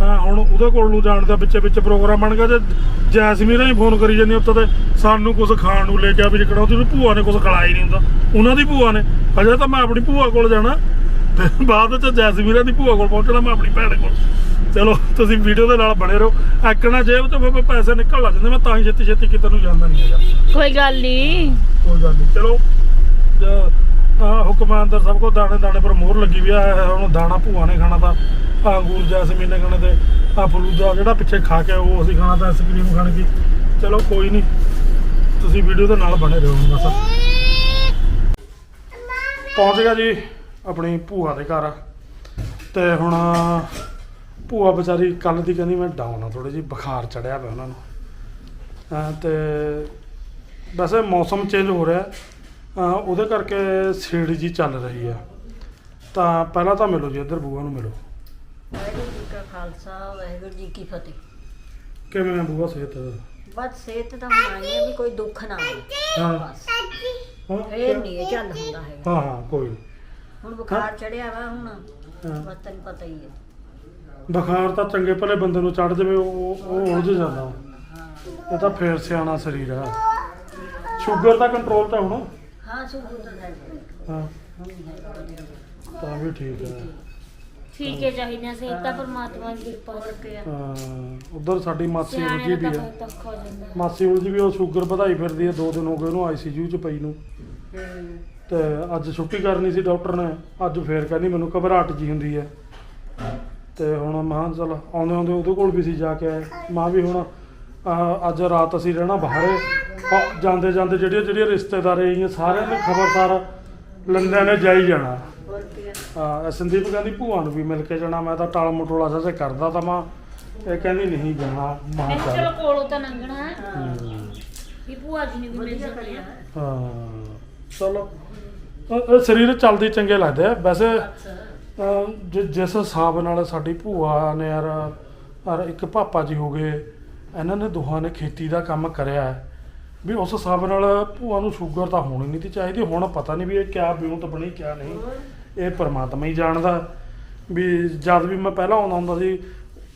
ਹਾਂ, ਹੁਣ ਉਹਦੇ ਕੋਲ ਨੂੰ ਜਾਣ ਦਾ ਵਿੱਚੇ ਵਿੱਚ ਪ੍ਰੋਗਰਾਮ ਬਣ ਗਿਆ ਤੇ ਜੈਸਮੀਨ ਹੀ ਫੋਨ ਕਰੀ ਜਾਂਦੀ ਉੱਤੇ ਤੇ ਸਾਨੂੰ ਕੁਝ ਖਾਣ ਨੂੰ ਲੈ ਕੇ ਆ ਵੀ ਜਿਕਣਾ, ਉਹਦੀ ਭੂਆ ਨੇ ਕੁਝ ਖਿਲਾਇਆ ਹੀ ਨਹੀਂ ਹੁੰਦਾ। ਉਹਨਾਂ ਦੀ ਭੂਆ ਨੇ। ਅਜੇ ਤਾਂ ਮੈਂ ਆਪਣੀ ਭੂਆ ਕੋਲ ਜਾਣਾ। ਤੇ ਬਾਅਦ ਵਿੱਚ ਜੈਸਮੀਨ ਦੀ ਭੂਆ ਕੋਲ ਪਹੁੰਚਣਾ ਮੈਂ ਆਪਣੀ ਭੈਣ ਕੋਲ। ਚਲੋ ਤੁਸੀਂ ਵੀਡੀਓ ਦੇ ਨਾਲ ਬਣੇ ਰਹੋ। ਐਕਣਾ ਜੇਬ ਤੋਂ ਫਿਰ ਪੈਸੇ ਨਿਕਲ ਲੱਗ ਜਾਂਦੇ ਮੈਂ ਤਾਂ ਹੀ ਛੇਤੀ ਛੇਤੀ ਕਿਤੇ ਨੂੰ ਜਾਂਦਾ ਨਹੀਂ ਹੈਗਾ। ਕੋਈ ਗੱਲ ਨਹੀਂ ਕੋਈ ਗੱਲ ਨਹੀਂ ਚਲੋ। ਆ ਹੁਕਮਾਂ ਅੰਦਰ ਸਭ ਕੋ ਦਾਣੇ ਦਾਣੇ ਪਰ ਮੋਹਰ ਲੱਗੀ ਵੀ ਆ ਹੁਣ ਦਾਣਾ ਭੂਆ ਨੇ ਖਾਣਾ ਤਾਂ। ਆਹ ਅੰਗੂਰ ਜੈਸਮੀਨ ਨੇ ਖਾਣਾ ਤੇ ਆ ਫਲੂਦਾ ਜਿਹੜਾ ਪਿੱਛੇ ਖਾ ਕੇ ਉਹ ਅਸੀਂ ਖਾਣਾ ਤਾਂ ਆਈਸਕ੍ਰੀਮ ਖਾਣੀ ਸੀ ਚਲੋ ਕੋਈ ਨਹੀਂ ਤੁਸੀਂ ਵੀਡੀਓ ਦੇ ਨਾਲ ਬਣੇ ਰਹੋ ਬਸ। ਪਹੁੰਚ ਗਿਆ ਜੀ। ਆਪਣੀ ਭੂਆ ਦੇ ਘਰ। ਤੇ ਹੁਣ ਭੂਆ ਵਿਚਾਰੀ ਕੱਲ ਦੀ ਕਹਿੰਦੀ ਮੈਂ ਡਾਊਨ ਆ ਥੋੜੀ ਜਿਹੀ ਬੁਖਾਰ ਚੜਿਆ ਪਿਆ ਉਹਨਾਂ ਨੂੰ। ਹਾਂ ਤੇ ਵੈਸੇ ਮੌਸਮ ਚੇਂਜ ਹੋ ਰਿਹਾ। ਉਹਦੇ ਕਰਕੇ ਸੀੜ ਜੀ ਚੱਲ ਰਹੀ ਆ। ਤਾਂ ਪਹਿਲਾਂ ਤਾਂ ਮਿਲੋ ਜੀ ਇੱਧਰ ਬੂਆ ਨੂੰ ਮਿਲੋ। ਵਾਹਿਗੁਰੂ ਜੀ ਕਾ ਖਾਲਸਾ ਵਾਹਿਗੁਰੂ ਜੀ ਕੀ ਫਤਿਹ। ਕਿਵੇਂ ਆ ਬੂਆ ਸਿਹਤ? ਬਸ ਸਿਹਤ ਆਈ ਹੈ ਵੀ ਕੋਈ ਦੁੱਖ ਨਾ ਆਵੇ। ਹਾਂ। ਬਸ। ਹਾਂ। ਫੇਰ ਨਹੀਂ ਇਹ ਚੱਲ ਹੁੰਦਾ ਹੈਗਾ। ਹਾਂ ਹਾਂ ਕੋਈ ਨੀ। ਹੁਣ ਬੁਖਾਰ ਚੜਿਆ ਵਾ ਹੁਣ ਹਾਂ। ਬਸ ਤੈਨੂੰ ਪਤਾ ਹੀ ਹੈ। ਬੁਖਾਰ ਤਾਂ ਚੰਗੇ ਭਲੇ ਬੰਦੇ ਨੂੰ ਚੜ ਜਾਵੇ ਉਹ ਉਹ ਉਲਝ ਜਾਂਦਾ। ਇਹ ਤਾਂ ਫੇਰ ਸਿਆਣਾ ਸਰੀਰ ਆ। ਸ਼ੂਗਰ ਦਾ ਕੰਟਰੋਲ ਤਾਂ ਹੁਣ। ਹਾਂ ਸੁਭੂ ਤਾਂ ਹੈ। ਹਾਂ। ਤਾਂ ਵੀ ਠੀਕ ਹੈ ਠੀਕ ਹੈ ਚਾਹੀਦੀਆਂ ਸਿਹਤ ਤਾਂ ਪਰਮਾਤਮਾ ਦੀ ਕਿਰਪਾ। ਹੋਰ ਕੀ ਆ? ਹਾਂ। ਉਧਰ ਸਾਡੀ ਮਾਸੀ ਉਲਝੀ ਸਿਆਣੇ ਵੀ ਦਾ ਆ। ਬਹੁਤ ਔਖਾ ਹੋ ਜਾਂਦਾ। ਮਾਸੀ ਉਲਝੀ ਵੀ ਉਹ ਸ਼ੂਗਰ ਵਧਾਈ ਫਿਰਦੀ ਹੈ ਦੋ ਦਿਨ ਹੋ ਗਏ ਉਹਨੂੰ ਆਈਸੀਯੂ ਚ ਪਈ ਨੂੰ। ਹਮ, ਤੇ ਅੱਜ ਛੁੱਟੀ ਕਰਨੀ ਸੀ ਡਾਕਟਰ ਨੇ ਅੱਜ ਫੇਰ ਕਹਿੰਦੀ ਮੈਨੂੰ ਘਬਰਾਹਟ ਜੀ ਹੁੰਦੀ ਹੈ। ਤੇ ਹੁਣ ਮਾਂ ਚਲ ਆਉਂਦੇ ਆਉਂਦੇ ਉਹਦੇ ਕੋਲ ਵੀ ਸੀ ਜਾ ਕੇ ਆਏ। ਮਾਂ ਵੀ ਹੁਣ ਅੱਜ ਰਾਤ ਅਸੀਂ ਰਹਿਣਾ ਬਾਹਰੇ। ਜਾਂਦੇ ਜਾਂਦੇ ਜਿਹੜੀਆਂ ਜਿਹੜੀਆਂ ਰਿਸ਼ਤੇਦਾਰ ਆਈਆਂ ਸਾਰਿਆਂ ਨੇ ਖਬਰਸਾਰ ਲੰਦਿਆਂ ਨੇ ਜਾਈ ਜਾਣਾ। ਹੋਰ ਕੀ ਆ ਸੰਦੀਪ ਕਹਿੰਦੀ ਭੂਆ ਨੂੰ ਵੀ ਮਿਲ ਕੇ ਜਾਣਾ ਮੈਂ ਤਾਂ ਟਾਲ ਮਟੋਲਾ ਜਿਹਾ ਕਰਦਾ ਤਾਂ ਮਾਂ। ਇਹ ਕਹਿੰਦੀ ਨਹੀਂ ਜਾਣਾ ਮਾਂ ਮੈਂ ਕਿਹਾ ਚਲੋ। ਚੱਲ ਕੋਲੋਂ ਤਾਂ ਲੰਘਣਾ। ਹੈ। ਵੀ ਭੂਆ ਜੀ ਨੇ ਵੀ ਮਿਲ ਜਾਂਦੇ ਆ ਹਾਂ ਚਲੋ। ਅ ਸਰੀਰ ਚੱਲਦੇ ਚੰਗੇ ਲੱਗਦੇ ਆ। ਵੈਸੇ ਅ, ਜਿ- ਜਿਸ ਹਿਸਾਬ ਨਾਲ ਸਾਡੀ ਭੂਆ ਨੇ ਯਾਰ ਔਰ ਇੱਕ ਪਾਪਾ ਜੀ ਹੋ ਗਏ ਇਹਨਾਂ ਨੇ ਦੋਹਾਂ ਨੇ ਖੇਤੀ ਦਾ ਕੰਮ ਕਰਿਆ ਹੈ। ਵੀ ਉਸ ਹਿਸਾਬ ਨਾਲ ਭੂਆ ਨੂੰ ਸ਼ੂਗਰ ਤਾਂ ਹੋਣੀ ਨਹੀਂ ਤੀ ਚਾਹੀਦੀ। ਹੁਣ ਪਤਾ ਨਹੀਂ ਵੀ ਇਹ ਕਿਆ ਬਿਉਂਤ ਬਣੀ ਕਿਆ ਨਹੀਂ। ਇਹ ਪਰਮਾਤਮਾ ਹੀ ਜਾਣਦਾ। ਵੀ ਜਦ ਵੀ ਮੈਂ ਪਹਿਲਾਂ ਆਉਂਦਾ ਹੁੰਦਾ ਸੀ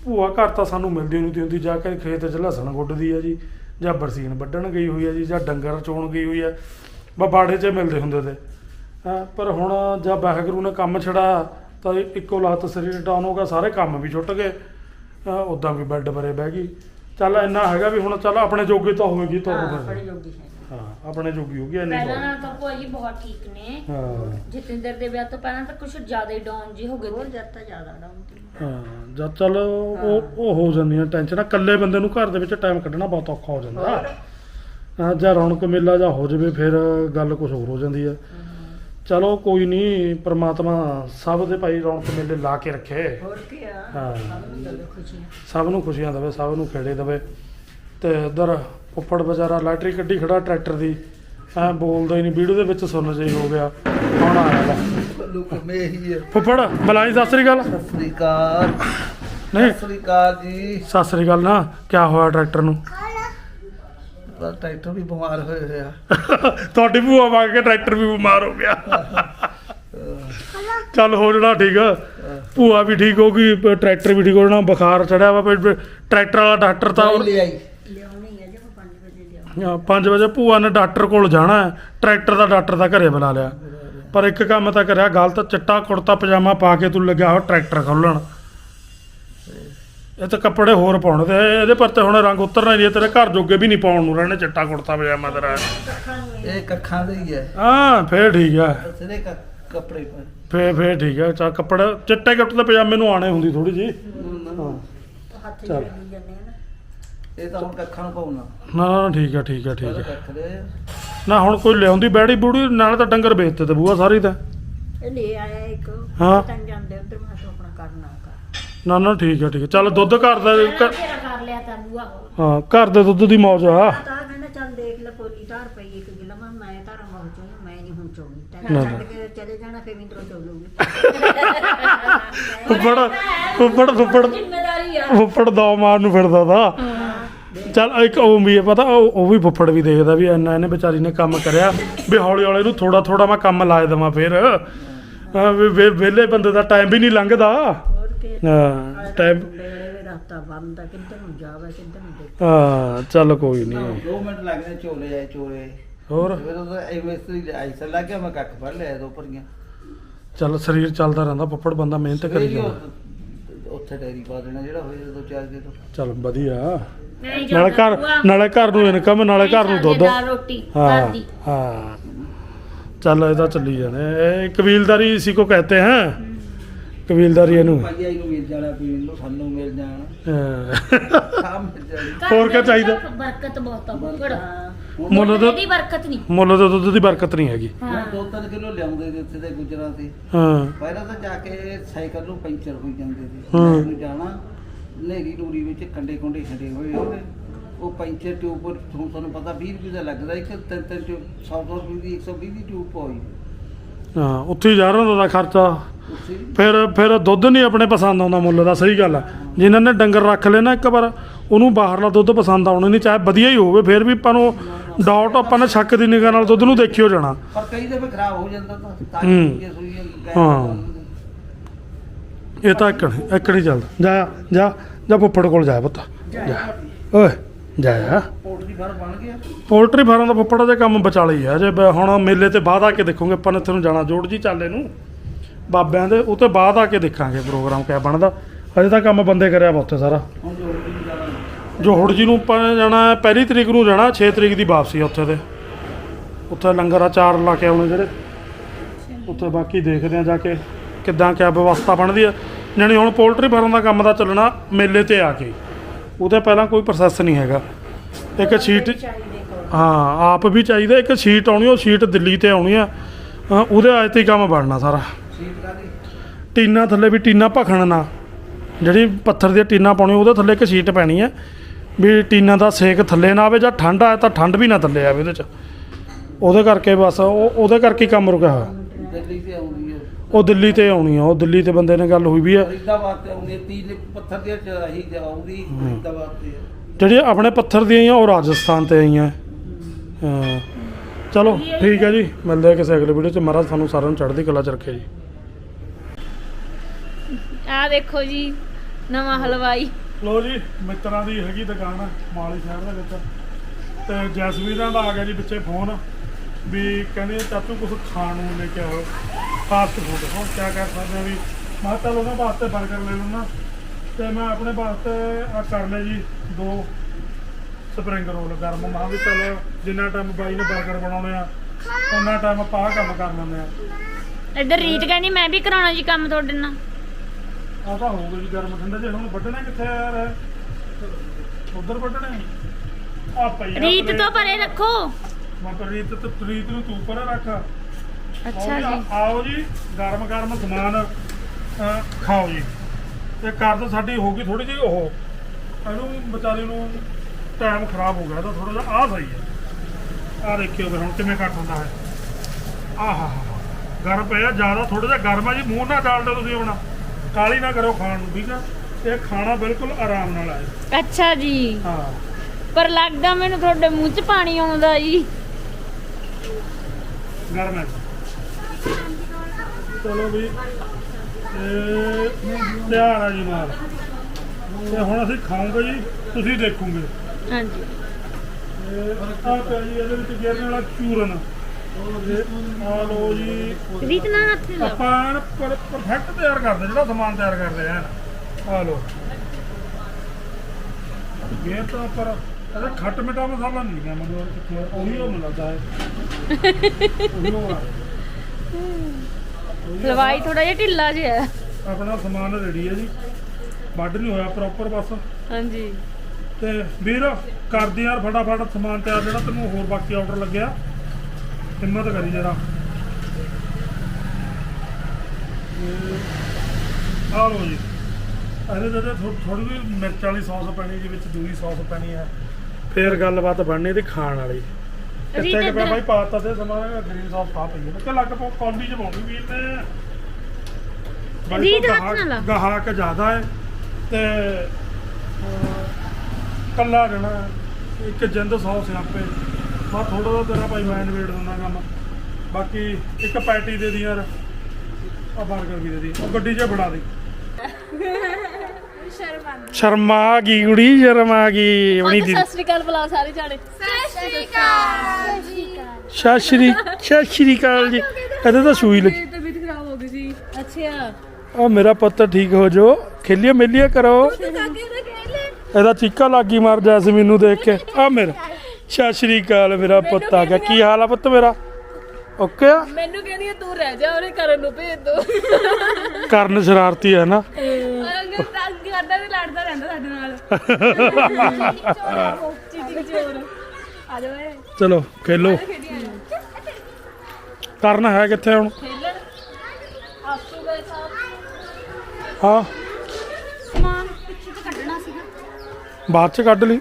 ਭੂਆ ਘਰ ਤਾਂ ਸਾਨੂੰ ਮਿਲਦੀ ਨਹੀਂ ਤੀ ਹੁੰਦੀ। ਜਾ ਕੇ ਖੇਤ 'ਚ ਲਸਣ ਗੁੱਡਦੀ ਆ ਜੀ ਜਾਂ ਬਰਸੀਨ ਵੱਢਣ ਗਈ ਹੋਈ ਆ ਜੀ ਜਾਂ ਡੰਗਰ ਚੋਣ ਗਈ ਹੋਈ ਆ। ਬਾ ਬਾੜੇ 'ਚ ਮਿਲਦੇ ਹੁੰਦੇ ਤੇ। ਪਰ ਹੁਣ ਜਦ ਵਾਹਿਗੁਰੂ ਨੇ ਕੰਮ ਛੜਾ ਤਾਂ ਇੱਕੋ ਲਾਤ ਸਰੀਰ ਡਾਊਨ ਹੋ ਗਿਆ ਸਾਰੇ ਕੰਮ ਵੀ ਛੁੱਟ ਗਏ। ਉਦਾਂ ਵੀ ਬੈੱਡ ਭਰੇ ਬਹਿ ਗਈ। ਚੱਲ ਇੰਨਾ ਹੈਗਾ ਵੀ ਹੁਣ ਚੱਲ ਆਪਣੇ ਜੋਗੀ ਤਾਂ ਹੋਵੇਗੀ ਤੋਂ ਹਾਂ ਬੜੀ ਜੋਗੀ ਹੈ। ਹਾਂ ਆਪਣੇ ਜੋਗੀ ਹੋ ਗਈ ਇੰਨੀ ਪਹਿਲਾਂ ਨਾਲ ਤਾਂ ਭੂਆ ਜੀ ਬਹੁਤ ਠੀਕ ਨੇ। ਹਾਂ। ਜਤਿੰਦਰ ਦੇ ਵਿਆਹ ਤੋਂ ਪਹਿਲਾਂ ਤਾਂ ਕੁਝ ਜ਼ਿਆਦਾ ਹੀ ਡਾਊਨ ਜੀ ਹੋ ਗਏ ਹੋਰ ਤੇ। ਜਦ ਤਾਂ ਜ਼ਿਆਦਾ ਡਾਊਨ ਸੀ ਹਾਂ ਜਦ ਚੱਲ ਉਹ ਉਹ ਹੋ ਜਾਂਦੀਆਂ ਟੈਨਸ਼ਨਾਂ ਇਕੱਲੇ ਬੰਦੇ ਨੂੰ ਘਰ ਦੇ ਵਿੱਚ ਟਾਈਮ ਕੱਢਣਾ ਬਹੁਤ ਔਖਾ ਹੋ ਜਾਂਦਾ। ਹਾਂ ਜਾਂ ਰੌਣਕ ਮੇਲਾ ਜਾਂ ਹੋ ਜਾਵੇ ਫਿਰ ਗੱਲ ਕੁਝ ਹੋਰ ਹੋ ਜਾਂਦੀ ਹੈ ਚਲੋ ਕੋਈ ਨਹੀਂ ਪ੍ਰਮਾਤਮਾ ਸਭ ਦੇ ਭਾਈ ਰੌਣਕ ਮੇਲੇ ਲਾ ਕੇ ਰੱਖੇ। ਹੋਰ ਕੀ ਆ? ਹਾਂ। ਸਭ ਨੂੰ ਖੁਸ਼ੀਆਂ। ਸਭ ਨੂੰ ਖੁਸ਼ੀਆਂ ਦੇਵੇ ਸਭ ਨੂੰ ਖੇੜੇ ਦੇਵੇ। ਤੇ ਉਧਰ ਉੱਪੜ ਵਿਚਾਰਾ ਲਾਟਰੀ ਕੱਢੀ ਖੜਾ ਟਰੈਕਟਰ ਦੀ। ਐ ਬੋਲਦਾ ਹੀ ਨਹੀਂ ਵੀਡੀਓ ਦੇ ਵਿੱਚ ਸੁਣ ਜਿਹੀ ਹੋ ਗਿਆ। ਕੌਣ ਆਇਆ ਵਾ? ਲੁਕ ਮੇ ਹੀ ਹੈ ਫੁੱਫੜ ਬੁਲਾਈ ਸਤਿ ਸ੍ਰੀ ਅਕਾਲ। ਸਤਿ ਸ੍ਰੀ ਅਕਾਲ। ਨਹੀਂ। ਸਤਿ ਸ੍ਰੀ ਅਕਾਲ ਜੀ। ਸਤਿ ਸ੍ਰੀ ਅਕਾਲ ਨਾ ਕੀ ਹੋਇਆ ਟਰੈਕਟਰ ਨੂੰ? ਪਰ ਟਰੈਕਟਰ ਵੀ ਬਿਮਾਰ ਹੋਏ ਹੋਇਆ *laughs* ਤੁਹਾਡੀ ਭੂਆ ਵਾਂਗ ਕੇ ਟਰੈਕਟਰ ਵੀ ਬਿਮਾਰ ਹੋ ਗਿਆ। ਚੱਲ ਹੋ ਜਣਾ ਠੀਕ। ਆ ਭੂਆ ਵੀ ਠੀਕ ਹੋ ਗਈ ਟਰੈਕਟਰ ਵੀ ਠੀਕ ਹੋ ਜਾਣਾ ਬੁਖਾਰ ਚੜਿਆ ਵਾ ਟਰੈਕਟਰ ਵਾਲਾ ਡਾਕਟਰ ਤਾਂ ਤਾਂ ਲੈ ਆਈ ਲਿਆਉਣੀ ਹੈ ਜੇ 5 ਵਜੇ ਲਿਆਉਣੀ 5 ਵਜੇ ਭੂਆ ਨੇ ਡਾਕਟਰ ਕੋਲ ਜਾਣਾ। ਟਰੈਕਟਰ ਦਾ ਡਾਕਟਰ ਦਾ ਘਰੇ ਬੁਲਾ ਲਿਆ। ਪਰ ਇੱਕ ਕੰਮ ਤਾਂ ਕਰਿਆ ਗਲਤ ਚਿੱਟਾ ਕੁੜਤਾ ਪਜਾਮਾ ਪਾ ਕੇ ਤੂੰ ਲੱਗਿਆ ਹੋ ਟਰੈਕਟਰ ਖੋਲਣ। ਇਹ ਤਾਂ ਕੱਪੜੇ ਹੋਰ ਪਾਉਣ ਤੇ ਇਹਦੇ ਪਰ ਤੇ ਹੁਣ ਰੰਗ ਉਤਰਨਾ ਹੀ ਨਹੀਂ ਤੇਰੇ ਘਰ ਜੋਗੇ ਵੀ ਨਹੀਂ ਪਾਉਣ ਨੂੰ ਰਹਿਣੇ ਚਿੱਟਾ ਕੁੜਤਾ ਪਜਾਮਾ ਤੇਰਾ। ਇਹ ਕੱਖਾਂ ਦੇ ਹੀ ਹੈ ਹਾਂ ਫੇਰ ਠੀਕ ਆ। ਸਿਰੇ ਕੱਪੜੇ ਫੇਰ ਫੇਰ ਠੀਕ ਆ ਚਾ ਕੱਪੜੇ ਚਿੱਟੇ ਕੁੜਤੇ ਪਜਾਮੇ ਨੂੰ ਆਣੇ ਹੁੰਦੀ ਥੋੜੀ ਜੀ ਹਾਂ। ਹੱਥ ਚੱਲ। ਜਾਂਦੇ ਆ ਨਾ ਇਹ ਤਾਂ ਹੁਣ ਕੱਖਾਂ ਨੂੰ ਪਾਉਣਾ। ਨਾ ਨਾ ਠੀਕ ਆ ਠੀਕ ਆ ਠੀਕ ਪਰ ਆ ਕੱਖ ਦੇ। ਨਾ ਹੁਣ ਕੋਈ ਲਿਆਉਂਦੀ ਬੈੜੀ ਬੂੜੀ ਨਾਲ ਤਾਂ ਡੰਗਰ ਵੇਚਤੇ ਤੇ ਬੂਆ ਸਾਰੀ ਤਾਂ। ਇਹ ਲੈ ਆਇਆ ਇੱਕ। ਹਾਂ। ਤਾਂ ਜਾਂਦੇ ਉਧਰ ਮੈਂ ਕਿਹਾ ਆਪਣਾ ਕਰਨਾ ਕਰ ਨਾ ਨਾ ਠੀਕ ਆ ਠੀਕ ਆ। ਚੱਲ ਦੁੱਧ ਘਰ ਦਾ ਪਹਿਲਾਂ ਘਰ- ਤੇਰਾ ਕਰ ਲਿਆ ਤਾਂ ਬੂਆ। ਹਾਂ ਘਰ ਦੇ ਦੁੱਧ ਦੀ ਮੌਜ ਆ। ਤਾਂ ਕਹਿੰਦਾ ਚੱਲ ਦੇਖ ਲੈ ਪੋਲੀ ਧਾਰ ਪਈ ਇੱਕ ਗਿਲਾ ਮੈਂ ਮੈਂ ਧਾਰਾਂ ਬਹੁਤ ਚੋਂ ਮੈਂ ਨਹੀਂ ਹੁਣ ਚੋਣੀ। ਨਾ, ਤੈਨੂੰ ਨਾ। ਛੱਡ ਕੇ ਚਲੇ ਜਾਣਾ ਫੇਰ ਮਿੰਟਰੋਂ ਚੋਲੂਗੀ ਫੁੱਫੜ ਫੁੱਫੜ ਫੁੱਫੜ ਜ਼ਿੰਮੇਵਾਰੀ ਆ ਫੁੱਫੜ ਦੋ ਮਾਰ ਨੂੰ ਫਿਰਦਾ ਤਾ। ਚੱਲ ਇੱਕ ਉਹ ਵੀ ਹੈ ਪਤਾ ਉਹ ਉਹ ਵੀ ਫੁੱਫੜ ਵੀ ਦੇਖਦਾ ਵੀ ਇੰਨਾ ਇਹਨੇ ਵਿਚਾਰੀ ਨੇ ਕੰਮ ਕਰਿਆ। ਵੀ ਹੌਲੀ ਹੌਲੀ ਨੂੰ ਥੋੜਾ ਥੋੜਾ ਮੈਂ ਕੰਮ ਲਾਏ ਦੇਵਾਂ ਫਿਰ। ਹਾਂ, ਵੀ ਵੇ- ਵਿਹਲੇ ਬੰਦੇ ਦਾ ਟਾਈਮ ਵੀ ਨਹੀਂ ਲੰਘਦਾ। ਹਾਂ ਚੱਲ ਕੋਈ ਨਹੀਂ ਦੋ ਮਿੰਟ ਲੱਗਦੇ ਚੋਲੇ ਆਏ ਚੋਲੇ ਹੋਰ? ਚੱਲ ਸਰੀਰ ਚੱਲਦਾ ਰਹਿੰਦਾ ਪੱਪੜ ਬੰਦਾ ਮਿਹਨਤ ਕਰੀ ਜਾਂਦਾ। ਉੱਥੇ ਡੈਰੀ ਪਾ ਦੇਣਾ ਜਿਹੜਾ ਹੋਏ ਜਦੋਂ ਚਾਰ ਦੇ ਤੋਂ। ਚੱਲ ਵਧੀਆ। ਨਹੀਂ ਨਾਲੇ ਘਰ ਨਾਲੇ ਘਰ ਨੂੰ ਇਨਕਮ ਨਾਲੇ ਘਰ ਨੂੰ ਦੁੱਧ। ਹਾਂ ਚੱਲ ਇਹਦਾ ਚੱਲੀ ਜਾਣਾ। ਇਹ ਕਬੀਲਦਾਰੀ ਇਸੀ ਕੋ ਕਹਤੇ ਹੈ। ਕਬੀਲਦਾਰੀ ਇਹਨੂੰ। ਭਾਈਆ ਨੂੰ ਮਿਲ ਜਾਣਾ ਪੀਣ ਨੂੰ ਸਾਨੂੰ ਮਿਲ ਜਾਣਾ। ਹਾਂ। ਸਭ ਮਿਲ ਜਾਣਾ। ਘਰ ਹੋਰ ਦੇ ਕਿਆ ਚਾਹੀਦਾ? ਬਰਕਤ ਬਹੁਤ ਆ ਬੁੱਕੜ ਮੁੱਲ ਤਾਂ ਦੀ ਬਰਕਤ ਨਹੀਂ। ਮੁੱਲ ਤਾਂ ਦੁੱਧ ਦੀ ਬਰਕਤ ਨਹੀਂ ਹੈਗੀ। ਹਾਂ। ਦੋ ਤਿੰਨ ਕਿਲੋ ਲਿਆਉਂਦੇ ਸੀ ਉੱਥੇ ਦੇ ਗੁਜਰਾਂ ਤੇ ਹਾਂ। ਪਹਿਲਾਂ ਤਾਂ ਜਾ ਕੇ ਸਾਈਕਲ ਨੂੰ ਪੈਂਚਰ ਹੋਈ ਜਾਂਦੇ ਸੀ। ਹਾਂ। ਨੂੰ ਜਾਣਾ। ਨੇਰੀ ਨੂਰੀ ਵਿੱਚ ਕੰਡੇ ਕੁੰਡੇ ਛੱਡੇ ਹੋਏ ਉਹਦੇ। ਉਹ ਪੈਂਚਰ ਟਿਊਬ ਪਰ ਤੁਹਾਨੂੰ ਤੁਹਾਨੂੰ ਪਤਾ 20 ਰੁਪਏ ਦਾ ਲੱਗਦਾ। ਇੱਕ ਤਿੰਨ ਤਿੰਨ ਟਿਊਬ 100 100 ਰੁਪਏ ਦੀ 120 ਦੀ ਟਿਊਬ ਪਾਈ ਹਾਂ ਉੱਥੇ ਹੀ ਜਾ ਰਿਹਾ ਹੁੰਦਾ ਦਾ ਖਰਚਾ। ਫਿਰ ਫਿਰ ਦੁੱਧ ਨਹੀਂ ਆਪਣੇ ਪਸੰਦ ਆਉਂਦਾ ਮੁੱਲ ਦਾ ਸਹੀ ਗੱਲ ਆ। ਜਿਨ੍ਹਾਂ ਨੇ ਡੰਗਰ ਰੱਖ ਲਏ ਨਾ ਇੱਕ ਵਾਰ ਉਹਨੂੰ ਬਾਹਰਲਾ ਦੁੱਧ ਪਸੰਦ ਆਉਣਾ ਨਹੀਂ ਚਾਹੇ ਵਧੀਆ ਹੀ ਹੋਵੇ ਫਿਰ ਵੀ ਆਪਾਂ ਨੂੰ ਡਾਊਟ ਆਪਾਂ ਨੇ ਸ਼ੱਕ ਦੀ ਨਿਗਾਹ ਨਾਲ ਦੁੱਧ ਨੂੰ ਦੇਖਿਓ ਜਾਣਾ। ਪਰ ਕਈ ਦਫੇ ਖਰਾਬ ਹੋ ਜਾਂਦਾ ਤਾਂ ਹੂੰ। ਹੀ। ਹਾਂ। ਇਹ ਤਾਂ ਇੱਕ ਨਹੀਂ ਇੱਕ ਨਹੀਂ ਚੱਲਦਾ। ਜਾ ਜਾ ਜਾ ਫੁੱਫੜ ਕੋਲ ਜਾ ਪੁੱਤ। ਜਾ। ਓਏ। ਜਾ। ਪੋਲਟਰੀ ਫਾਰਮ ਬਣ ਗਿਆ। ਪੋਲਟਰੀ ਫਾਰਮ ਦਾ ਫੁੱਫੜ ਦੇ ਕੰਮ ਵਿਚਾਲੇ ਹੀ ਆ। ਜੇ ਬ- ਹੁਣ ਮੇਲੇ ਤੇ ਬਾਅਦ ਆ ਕੇ ਦੇਖੋਗੇ ਆਪਾਂ ਨੇ ਇੱਥੇ ਨੂੰ ਜਾਣਾ ਜੋੜ ਜੀ ਚਾਲੇ ਨੂੰ ਬਾਬਿਆਂ ਦੇ ਉਹ ਤੇ ਬਾਅਦ ਆ ਕੇ ਦੇਖਾਂਗੇ ਪ੍ਰੋਗਰਾਮ ਕਿਆ ਬਣਦਾ। ਹਜੇ ਤਾਂ ਕੰਮ ਬੰਦੇ ਕਰਿਆ ਵਾ ਉੱਥੇ ਸਾਰਾ। ਹੁਣ ਜੋ ਵੀ ਜ਼ਿਆਦਾ ਜੋਹੜ ਜੀ ਨੂੰ ਆਪਾਂ ਨੇ ਜਾਣਾ ਹੈ, ਪਹਿਲੀ ਤਰੀਕ ਨੂੰ ਜਾਣਾ 6 ਤਰੀਕ ਦੀ ਵਾਪਸੀ ਆ ਉੱਥੇ ਦੇ ਉੱਥੇ ਲੰਗਰ ਆ ਚਾਰ ਲਾ ਕੇ ਆਉਣੇ ਜਿਹੜੇ। ਉੱਥੇ ਬਾਕੀ ਦੇਖਦੇ ਆ ਜਾ ਕੇ ਕਿੱਦਾਂ ਕਿਆ ਵਿਵਸਥਾ ਬਣਦੀ ਆ। ਜਾਣੀ ਹੁਣ ਪੋਲਟਰੀ ਫਾਰਮ ਦਾ ਕੰਮ ਦਾ ਚੱਲਣਾ ਮੇਲੇ ਤੇ ਆ ਕੇ। ਉਹਦੇ ਪਹਿਲਾਂ ਕੋਈ ਪ੍ਰੋਸੈਸ ਨਹੀਂ ਹੈਗਾ। ਇੱਕ ਸ਼ੀਟ ਹਾਂ ਆਪ ਵੀ ਚਾਹੀਦਾ। ਇੱਕ ਸ਼ੀਟ ਆਉਣੀ ਉਹ ਸ਼ੀਟ ਦਿੱਲੀ ਤੇ ਆਉਣੀ ਆ। ਉਹਦੇ ਆਏ ਤੇ ਹੀ ਕੰਮ ਬਣਨਾ ਸਾਰਾ। ਟੀਨਾ ਥੱਲੇ ਵੀ ਟੀਨਾ ਭਖਣ ਨਾ। ਜਿਹੜੀ ਪੱਥਰ ਦੀਆਂ ਟੀਨਾ ਪਾਉਣੀ ਉਹਦੇ ਥੱਲੇ ਇੱਕ ਸ਼ੀਟ ਪੈਣੀ ਹੈ ਵੀ ਟੀਨਾ ਦਾ ਸੇਕ ਥੱਲੇ ਨਾ ਆਵੇ ਜਾਂ ਠੰਡ ਆਏ ਤਾਂ ਠੰਡ ਵੀ ਨਾ ਥੱਲੇ ਆਵੇ ਉਹਦੇ ਚ। ਉਹਦੇ ਕਰਕੇ ਬਸ ਉਹ ਉਹਦੇ ਕਰਕੇ ਕੰਮ ਰੁਕਿਆ ਹੋਇਆ। ਦਿੱਲੀ ਤੇ ਆਉਂਦੀ ਹੈ ਉਹ ਦਿੱਲੀ ਤੇ ਆਉਣੀ ਆ ਉਹ ਦਿੱਲੀ ਤੇ ਬੰਦੇ ਨੇ ਗੱਲ ਹੋਈ ਵੀ ਹੈ ਫਰੀਦਾਬਾਦ ਤੇ ਆਉਂਦੀ ਹੈ ਤੀਨ ਪੱਥਰ ਦੇ ਚ ਰਹੀ ਜਾਉਂਦੀ ਫਰੀਦਾਬਾਦ ਤੇ। ਜਿਹੜੀ ਆਪਣੇ ਪੱਥਰ ਦੀਆਂ ਆਈਆਂ ਉਹ ਰਾਜਸਥਾਨ ਤੇ ਆਈਆਂ। ਹਾਂ। ਚਲੋ ਠੀਕ ਹੈ ਜੀ ਮਿਲਦੇ ਆ ਕਿਸੇ ਅਗਲੇ ਵੀਡੀਓ ਚ। ਮਹਾਰਾਜ ਤੁਹਾਨੂੰ ਸਾਰਿਆਂ ਨੂੰ ਚੜ੍ਹਦੀ ਕਲਾ ਚ ਰੱਖੇ ਜੀ। ਆ ਦੇਖੋ ਜੀ ਨਵਾਂ ਹਲਵਾਈ। ਲੋ ਜੀ ਮਿੱਤਰਾਂ ਦੀ ਹੈਗੀ ਦੁਕਾਨ ਮਾਲੀ ਸ਼ਹਿਰ ਦੇ ਵਿੱਚ। ਤੇ ਜੈਸਮੀਨਾਂ ਦਾ ਆ ਗਿਆ ਜੀ ਵਿੱਚੇ ਫੋਨ। ਵੀ ਕਹਿੰਦੇ ਚਾਚੂ ਕੁਝ ਖਾਣ ਨੂੰ ਲੈ ਕੇ ਆਓ ਫਾਸਟ ਫੂਡ ਹੁਣ ਕੀ ਕਰ ਸਕਦੇ ਆ ਵੀ ਮੈਂ ਚੱਲ ਉਹਨਾਂ ਵਾਸਤੇ 버ਗਰ ਲੈ ਲੈਣਾ ਤੇ ਮੈਂ ਆਪਣੇ ਵਾਸਤੇ ਆ ਕਰ ਲਏ ਜੀ ਦੋ ਸਪਰਿੰਗ ਰੋਲ ਗਰਮ ਮਾਂ ਵੀ ਚਲੋ ਜਿੰਨਾ ਟਾਈਮ ਬਾਈ ਨੇ 버ਗਰ ਬਣਾਉਣੇ ਆ ਉਹਨਾਂ ਟਾਈਮ ਆਪਾਂ ਆਹ ਕੰਮ ਕਰ ਲੈਂਦੇ ਆ। ਇੱਧਰ ਰੀਤ ਕਹਿੰਦੀ ਮੈਂ ਵੀ ਕਰਾਉਣਾ ਜੀ ਕੰਮ ਤੁਹਾਡੇ ਨਾਲ। ਆਹ ਤਾਂ ਹੋਊਗਾ ਜੀ ਗਰਮ ਠੰਡਾ ਜੇ ਹੁਣ ਵੱਢਣਾ ਕਿੱਥੇ ਆ ਯਾਰ? ਉਧਰ ਵੱਢਣੇ ਆ। ਪਈ ਆ ਰੀਤ। ਤੋਂ ਪਰੇ ਰੱਖੋ। ਮੈਂ ਕਿਹਾ ਰੀਤ ਤੇ ਰੀਤ ਨੂੰ ਤੂੰ ਪਰ ਰੱਖ। ਅੱਛਾ ਜੀ ਆਓ ਜੀ ਗਰਮ ਗਰਮ ਸਮਾਨ ਅਹ, ਖਾਓ ਜੀ। ਤੇ ਕਰ ਤਾਂ ਸਾਡੀ ਹੋ ਗਈ ਥੋੜੀ ਜਿਹੀ ਉਹ। ਇਹਨੂੰ ਵਿਚਾਰੇ ਨੂੰ ਟਾਈਮ ਖਰਾਬ ਹੋ ਗਿਆ ਤਾਂ ਥੋੜਾ ਜਿਹਾ ਆ ਸਹੀ ਹੈ। ਆ ਦੇਖਿਓ ਹੁਣ ਕਿਵੇਂ ਕੱਟ ਹੁੰਦਾ ਹੈ। ਆਹਾ ਗਰਮ ਪਿਆ ਜ਼ਿਆਦਾ ਥੋੜਾ ਜਿਹਾ ਗਰਮ ਆ ਜੀ ਮੂੰਹ ਨਾ ਡਾਲ ਦਿਓ ਤੁਸੀਂ ਆਪਣਾ। ਕਾਲੀ ਨਾ ਕਰੋ ਖਾਣ ਨੂੰ ਠੀਕ ਆ ਇਹ ਖਾਣਾ ਬਿਲਕੁਲ ਆਰਾਮ ਨਾਲ ਆਏ। ਅੱਛਾ ਜੀ। ਹਾਂ। ਪਰ ਲੱਗਦਾ ਮੈਨੂੰ ਤੁਹਾਡੇ ਮੂੰਹ 'ਚ ਪਾਣੀ ਆਉਂਦਾ ਜੀ। ਗਰਮ ਹੈ ਚਲੋ ਵੀ ਇਹ ਤਿਆਰ ਆ ਜੀ ਮਾਲ। ਤੇ ਹੁਣ ਅਸੀਂ ਖਾਵਾਂਗੇ ਜੀ ਤੁਸੀਂ ਦੇਖੋਗੇ। ਹਾਂਜੀ। ਆ ਪਿਆ ਜੀ ਇਹਦੇ ਵਿੱਚ ਗੇਰਨ ਵਾਲਾ ਚੂਰਨ। ਆ ਲੋ ਜੀ ਰੀਤ ਨਾਲ ਹੱਥ ਲਾ ਆਪਾਂ ਪਰਫੈਕਟ ਤਿਆਰ ਕਰਦੇ ਜਿਹੜਾ ਸਮਾਨ ਤਿਆਰ ਕਰਦੇ ਆ। ਆ ਲੋ ਇਹ ਤਾਂ ਪਰ ਇਹਦਾ ਖੱਟ ਮਿੱਠਾ ਮਸਾਲਾ ਨਹੀਂ ਗਿਆ ਮੈਨੂੰ ਕਿੱਥੇ ਉਹੀ ਉਹ ਮੈਨੂੰ ਲੱਗਦਾ ਹੈ। ਉਹੀ ਉਹ ਆ। ਹਲਵਾਈ ਥੋੜਾ ਜਿਹਾ ਢਿੱਲਾ ਜਿਹਾ ਹੈ। ਆਪਣਾ ਸਮਾਨ ਰੈਡੀ ਹੈ ਜੀ। ਵੱਢ ਨਹੀਂ ਹੋਇਆ ਪ੍ਰੋਪਰ ਬਸ। ਹਾਂਜੀ। ਤੇ ਵੀਰ ਕਰਦੀ ਯਾਰ ਫਟਾਫਟ ਸਮਾਨ ਤਿਆਰ ਜਿਹੜਾ ਤੈਨੂੰ ਹੋਰ ਬਾਕੀ ਆਰਡਰ ਲੱਗਿਆ। ਹਿੰਮਤ ਕਰੀ ਜਰਾ। ਆ ਲੋ ਜੀ। ਇਹਦੇ ਤੇ ਥੋੜੀ ਜਿਹੀ ਮਿਰਚ ਵਾਲੀ ਸੌਸ ਪੈਣੀ ਜੀ ਵਿੱਚ ਦੂਜੀ ਸੌਸ ਪੈਣੀ ਹੈ। ਫੇਰ ਗੱਲਬਾਤ ਬਣਨੀ ਤੇ ਖਾਣ ਵਾਲੀ। ਇੱਥੇ ਕਿ ਭਾਈ ਪਾਤਾ ਤੇ ਸਮਾਨ ਗ੍ਰੀਨ ਸੌਸ ਪਾ ਪਈ ਕਿ ਲੱਗ ਪੋ ਕੌਲੀ ਚ ਪਾਉਣੀ ਵੀਰ ਨੇ ਬਾਈ ਰੀਤ ਹੱਥ ਨਾਲ। ਗਾਹਕ ਜ਼ਿਆਦਾ ਹੈ ਤੇ ਕੱਲਾ ਰਹਿਣਾ। ਇੱਕ ਜਿੰਦ ਸੌ ਸਿਆਪੇ। ਬਾ ਥੋੜਾ ਜਿਹਾ ਤੇਰਾ ਭਾਈ ਮੈਂ ਨਵੇੜ ਦਿੰਦਾ ਕੰਮ। ਬਾਕੀ ਇੱਕ ਪੈਟੀ ਦੇ ਦੀ ਯਾਰ ਆ 버ਗਰ ਵੀ ਦੇ ਦੀ। ਉਹ ਗੱਡੀ 'ਚ ਫੜਾ ਦੇ। ਸ਼ਰਮ ਆ ਗਈ ਕੁੜੀ ਸ਼ਰਮ ਆ ਗਈ। ਆਪਣੀ ਦੀ ਸਤਿ ਸ੍ਰੀ ਅਕਾਲ ਬੁਲਾ ਸਾਰੇ ਜਾਣੇ। ਸਤਿ ਸ਼੍ਰੀ ਸਤਿ ਸ਼੍ਰੀ ਅਕਾਲ ਜੀ। ਇਹਦੇ ਤਾਂ ਸੂਈ ਲੱਗੀ। ਤਬੀਅਤ ਖਰਾਬ ਹੋ ਗਈ ਸੀ। ਅੱਛਾ। ਆ ਮੇਰਾ ਪੁੱਤ ਠੀਕ ਹੋ ਜੋ ਖੇਲੀਏ ਮੇਲੀਏ ਕਰੋ। ਇਹਦਾ ਚੀਕਾ ਲੱਗੀ ਮਾਰ ਜੈਸਮੀਨ ਨੂੰ ਦੇਖ ਕੇ। ਆ ਮੇਰਾ। ਸਤਿ ਸ਼੍ਰੀ ਅਕਾਲ ਮੇਰਾ ਪੁੱਤ ਆ ਗਿਆ। ਕੀ ਹਾਲ ਆ ਪੁੱਤ ਮੇਰਾ? ਓਕੇ ਆ? ਮੈਨੂੰ ਕਹਿੰਦੀ ਆ, ਤੂੰ ਰਹਿ ਜਾ ਉਹਨੇ ਕਰਨ ਨੂੰ ਭੇਜ ਦੋ। ਕਰਨ ਸ਼ਰਾਰਤੀ ਹੈ ਨਾ। ਅੰਗਰ ਤੰਗ ਕਰਦਾ ਤੇ ਲੜਦਾ ਰਹਿੰਦਾ ਸਾਡੇ ਨਾਲ। ਚੀਟਿੰਗ ਚੋਰ ਆ ਜਾ ਓਏ। ਚਲੋ ਖੇਲੋ। ਕਰਨ ਹੈ ਕਿੱਥੇ ਹੁਣ? ਖੇਲਣ। ਆਸੂ ਗਏ ਸਾਹਿਬ ਹਾਂ। ਸਮਾਨ ਪਿੱਛੇ ਤੋਂ ਕੱਢਣਾ ਸੀਗਾ। ਬਾਅਦ ਚ ਕੱਢ ਲਈ।